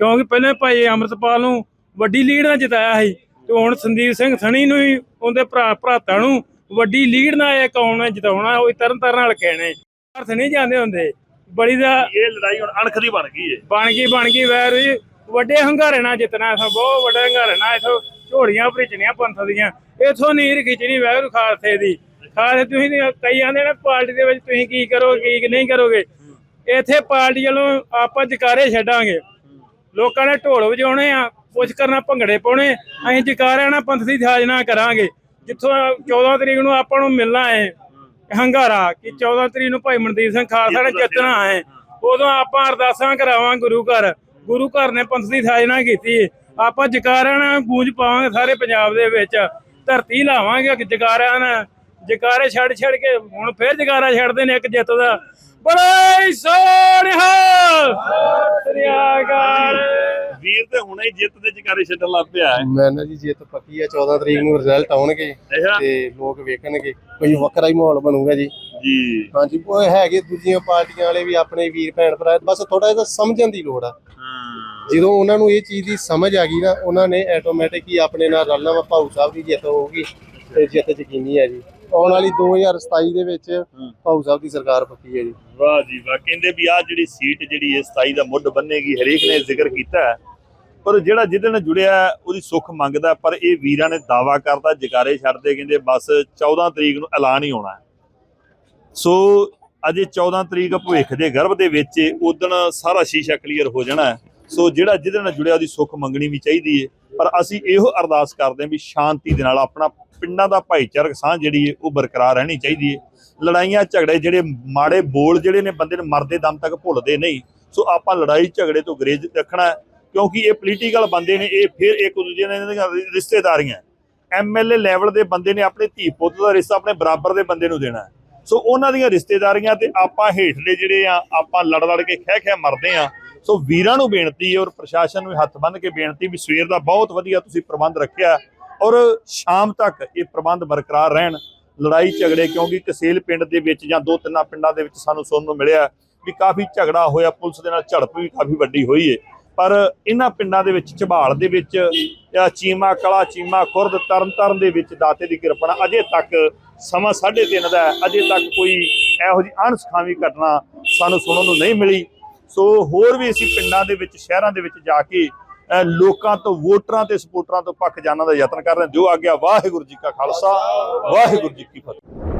ਕਿਉਂਕਿ ਪਹਿਲੇ ਭਾਈ ਅੰਮ੍ਰਿਤਪਾਲ ਨੂੰ ਵੱਡੀ ਲੀਡ ਨਾਲ ਜਿਤਾਇਆ ਸੀ ਤੇ ਹੁਣ ਸੰਦੀਪ ਸਿੰਘ ਸਣੀ ਨੂੰ ਹੀ ਉਹਦੇ ਭਰਾ ਭਰਾਤਾਂ ਨੂੰ ਵੱਡੀ ਲੀਡ ਨਾਲ ਇਹ ਨੇ ਜਿਤਾਉਣਾ ਉਹ ਤਰਨਤਾਰਨ ਹਲਕੇ ਨੇ। ਅਰਥ ਨਹੀਂ ਜਾਂਦੇ ਹੁੰਦੇ। ਬੜੀ ਦਾ ਇਹ ਲੜਾਈ ਹੁਣ ਅਣਖ ਦੀ ਬਣ ਗਈ ਹੈ ਬਣ ਗਈ ਬਣ ਗਈ ਵੈਰ ਵੀ ਵੱਡੇ ਹੰਗਾਰੇ ਨਾਲ ਜਿੱਤਣਾ ਇਥੋਂ ਬਹੁਤ ਵੱਡੇ ਹੰਗਾਰੇ ਨਾਲ ਇਥੋਂ ਝੋੜੀਆਂ ਭਰਿਚਣੀਆਂ ਪੰਥ ਦੀਆਂ। ਇਥੋਂ ਨੀਰ ਖਿੱਚਣੀ ਵੈਰ ਖਾਲਸੇ ਦੀ। ਖਾਲਸੇ, ਤੁਸੀਂ ਕਈ ਆਂਦੇ ਨੇ ਪਾਰਟੀ ਦੇ ਵਿੱਚ ਤੁਸੀਂ ਕੀ ਕਰੋਗੇ ਕੀ ਨਹੀਂ ਕਰੋਗੇ? ਇੱਥੇ ਪਾਰਟੀ ਵੱਲੋਂ ਆਪਾਂ ਜਕਾਰੇ ਛੱਡਾਂਗੇ। ਲੋਕਾਂ ਨੇ ਢੋਲ ਵਜਾਉਣੇ ਆ, ਕੁਛ ਕਰਨਾ ਭੰਗੜੇ ਪਾਉਣੇ, ਅਸੀਂ ਜਕਾਰਿਆਂ ਨਾਲ ਪੰਥ ਦੀ ਸਾਜਨਾ ਕਰਾਂਗੇ। ਜਿੱਥੋਂ 14 ਤਰੀਕ ਨੂੰ ਆਪਾਂ ਨੂੰ ਮਿਲਣਾ ਹੈ ਹੰਗਾਰਾ ਕਿ 14 ਤਰੀਕ ਨੂੰ ਭਾਈ ਮਨਦੀਪ ਸਿੰਘ ਖਾਲਸਾ ਨੇ ਜਿੱਤਣਾ ਹੈ ਉਦੋਂ ਆਪਾਂ ਅਰਦਾਸਾਂ ਕਰਾਵਾਂ ਗੁਰੂ ਘਰ। ਗੁਰੂ ਘਰ ਨੇ ਪੰਥ ਦੀ ਸਾਜਨਾ ਕੀਤੀ ਆਪਾਂ ਜਕਾਰਿਆਂ ਨਾਲ ਗੂੰਜ ਪਾਵਾਂਗੇ ਸਾਰੇ ਪੰਜਾਬ ਦੇ ਵਿੱਚ। ਧਰਤੀ ਲਾਵਾਂਗੇ ਜਕਾਰਿਆਂ ਨਾਲ। ਜਕਾਰੇ ਛੱਡ ਛੱਡ ਕੇ ਹੁਣ ਫੇਰ ਜਕਾਰਾ ਛੱਡਦੇ ਨੇ ਇੱਕ ਜਿੱਤ ਦਾ। ਬੜੇ ਸੋਹਣਿਆ ਸ੍ਰੀਆਕਾਲ ਵੀਰ ਤੇ ਹੁਣੇ ਹੀ ਜਿੱਤ ਦੇ ਜਕਾਰੇ ਛੱਡਣ ਲੱਗ ਪਿਆ ਹੈ। ਮੈਂ ਨਾ ਜੀ ਜਿੱਤ ਪੱਕੀ ਆ 14 ਤਰੀਕ ਨੂੰ ਰਿਜ਼ਲਟ ਆਉਣਗੇ। ਤੇ ਲੋਕ ਵੇਖਣਗੇ ਕੋਈ ਵੱਖਰਾ ਹੀ ਮਾਹੌਲ ਬਣੂਗਾ ਜੀ। ਜੀ। ਹਾਂਜੀ ਉਹ ਹੈਗੇ ਦੂਜੀਆਂ ਪਾਰਟੀਆਂ ਵਾਲੇ ਵੀ ਆਪਣੇ ਵੀਰ ਭੈਣ ਭਰਾ ਬਸ ਥੋੜਾ ਜਿਹਾ ਸਮਝਣ ਦੀ ਲੋੜ ਆ। ਜਦੋਂ ਉਹਨਾਂ ਨੂੰ ਇਹ ਚੀਜ਼ ਦੀ ਸਮਝ ਆ ਗਈ ਨਾ ਉਹਨਾਂ ਨੇ ਆਟੋਮੈਟਿਕ ਹੀ ਆਪਣੇ ਨਾਲ ਰਲਣਾ ਵਾ ਭਾਊ ਸਾਹਿਬ ਦੀ ਜਿੱਤ ਹੋਊਗੀ ਤੇ ਜਿੱਤ ਯਕੀਨੀ ਹੈ ਜੀ ਆਉਣ ਵਾਲੀ 2027 ਦੇ ਵਿੱਚ ਭਾਊ ਸਾਹਿਬ ਦੀ ਸਰਕਾਰ ਪੱਕੀ ਹੈ ਜੀ ਵਾਹ ਜੀ ਵਾਹ ਕਹਿੰਦੇ ਵੀ ਆ ਜਿਹੜੀ ਸੀਟ ਜਿਹੜੀ ਹੈ 27 ਦਾ ਮੁੱਢ ਬੰਨੇਗੀ ਹਰੇਕ ਨੇ ਜ਼ਿਕਰ ਕੀਤਾ। ਪਰ ਜਿਹੜਾ ਜਿਹਦੇ ਨਾਲ ਜੁੜਿਆ ਉਹਦੀ ਸੁੱਖ ਮੰਗਦਾ ਪਰ ਇਹ ਵੀਰਾਂ ਨੇ ਦਾਵਾ ਕਰਦਾ ਜਗਾਰੇ ਛੱਡਦੇ ਕਹਿੰਦੇ ਬਸ 14 ਤਰੀਕ ਨੂੰ ਐਲਾਨ ਹੀ ਹੋਣਾ। ਸੋ ਅਜੇ 14 ਤਰੀਕ ਭਵਿੱਖ ਦੇ ਗਰਭ ਦੇ ਵਿੱਚ ਉਦਣ ਸਾਰਾ ਸ਼ੀਸ਼ਾ ਕਲੀਅਰ ਹੋ ਜਾਣਾ ਹੈ। ਸੋ ਜਿਹੜਾ ਜਿਹਦੇ ਨਾਲ ਜੁੜਿਆ ਉਹਦੀ ਸੁੱਖ ਮੰਗਣੀ ਵੀ ਚਾਹੀਦੀ ਹੈ ਪਰ ਅਸੀਂ ਇਹੋ ਅਰਦਾਸ ਕਰਦੇ ਹਾਂ ਵੀ ਸ਼ਾਂਤੀ ਦੇ ਨਾਲ ਆਪਣਾ ਪਿੰਡਾਂ ਦਾ ਭਾਈਚਾਰਕ ਸਾਂਝ ਜਿਹੜੀ ਹੈ ਉਹ ਬਰਕਰਾਰ ਰਹਿਣੀ ਚਾਹੀਦੀ ਹੈ ਲੜਾਈਆਂ, ਝਗੜੇ ਜਿਹੜੇ ਮਾੜੇ ਬੋਲ ਜਿਹੜੇ ਨੇ ਬੰਦੇ ਨੂੰ ਮਰਦੇ ਦਮ ਤੱਕ ਭੁੱਲਦੇ ਨਹੀਂ। ਸੋ ਆਪਾਂ ਲੜਾਈ, ਝਗੜੇ ਤੋਂ ਗਰੇਜ ਰੱਖਣਾ ਕਿਉਂਕਿ ਇਹ ਪੋਲੀਟੀਕਲ ਬੰਦੇ ਨੇ, ਇਹ ਫਿਰ ਇੱਕ ਦੂਜੇ ਨਾਲ ਇਹਨਾਂ ਦੀਆਂ ਰਿਸ਼ਤੇਦਾਰੀਆਂ ਐਮਐਲਏ ਲੈਵਲ ਦੇ ਬੰਦੇ ਨੇ ਆਪਣੇ ਧੀ ਪੁੱਤ ਦਾ ਰਿਸ਼ਤਾ ਆਪਣੇ ਬਰਾਬਰ ਦੇ ਬੰਦੇ ਨੂੰ ਦੇਣਾ ਸੋ ਉਹਨਾਂ ਦੀਆਂ ਰਿਸ਼ਤੇਦਾਰੀਆਂ ਤੇ ਆਪਾਂ ਹੇਠਲੇ ਜਿਹੜੇ ਆ, ਆਪਾਂ ਲੜ ਲੜ ਕੇ ਖਹਿ ਖਹਿ ਮਰਦੇ ਆ। ਸੋ ਵੀਰਾਂ ਨੂੰ ਬੇਨਤੀ ਹੈ ਔਰ ਪ੍ਰਸ਼ਾਸਨ ਨੂੰ ਹੱਥ ਬੰਨ੍ਹ ਕੇ ਬੇਨਤੀ ਵੀ ਸਵੇਰ ਦਾ ਬਹੁਤ ਵਧੀਆ ਤੁਸੀਂ ਪ੍ਰਬੰਧ ਰੱਖਿਆ ਔਰ ਸ਼ਾਮ ਤੱਕ ਇਹ ਪ੍ਰਬੰਧ ਬਰਕਰਾਰ ਰਹਿਣ, ਲੜਾਈ ਝਗੜੇ ਕਿਉਂਕਿ ਕਸੇਲ ਪਿੰਡ ਦੇ ਵਿੱਚ ਜਾਂ ਦੋ ਤਿੰਨਾਂ ਪਿੰਡਾਂ ਦੇ ਵਿੱਚ ਸਾਨੂੰ ਸੁਣਨ ਨੂੰ ਮਿਲਿਆ ਵੀ ਕਾਫੀ ਝਗੜਾ ਹੋਇਆ, ਪੁਲਿਸ ਦੇ ਨਾਲ ਝੜਪ ਵੀ ਕਾਫੀ ਵੱਡੀ ਹੋਈ ਹੈ ਪਰ ਇਹਨਾਂ ਪਿੰਡਾਂ ਦੇ ਵਿੱਚ ਝਬਾਲ ਦੇ ਵਿੱਚ ਜਾਂ ਚੀਮਾ ਕਲਾ, ਚੀਮਾ ਖੁਰਦ ਤਰਨਤਾਰਨ ਦੇ ਵਿੱਚ ਦਾਤੇ ਦੀ ਕਿਰਪਾ ਨਾਲ ਅਜੇ ਤੱਕ ਸਮਾਂ 3:30 ਦਾ ਅਜੇ ਤੱਕ ਕੋਈ ਇਹੋ ਜਿਹੀ ਅਣਸਖਾਵੀ ਘਟਨਾ ਸਾਨੂੰ ਸੁਣਨ ਨੂੰ ਨਹੀਂ ਮਿਲੀ। ਸੋ ਹੋਰ ਵੀ ਅਸੀਂ ਪਿੰਡਾਂ ਦੇ ਵਿੱਚ, ਸ਼ਹਿਰਾਂ ਦੇ ਵਿੱਚ ਜਾ ਕੇ ਲੋਕਾਂ ਤੋਂ, ਵੋਟਰਾਂ ਤੇ ਸਪੋਰਟਰਾਂ ਤੋਂ ਪੱਖ ਜਾਣਨ ਦਾ ਯਤਨ ਕਰ ਰਹੇ ਹਾਂ। ਜੋ ਗਿਆ ਵਾਹਿਗੁਰੂ ਜੀ ਕਾ ਖਾਲਸਾ, ਵਾਹਿਗੁਰੂ ਜੀ ਕੀ ਫਤਿਹ।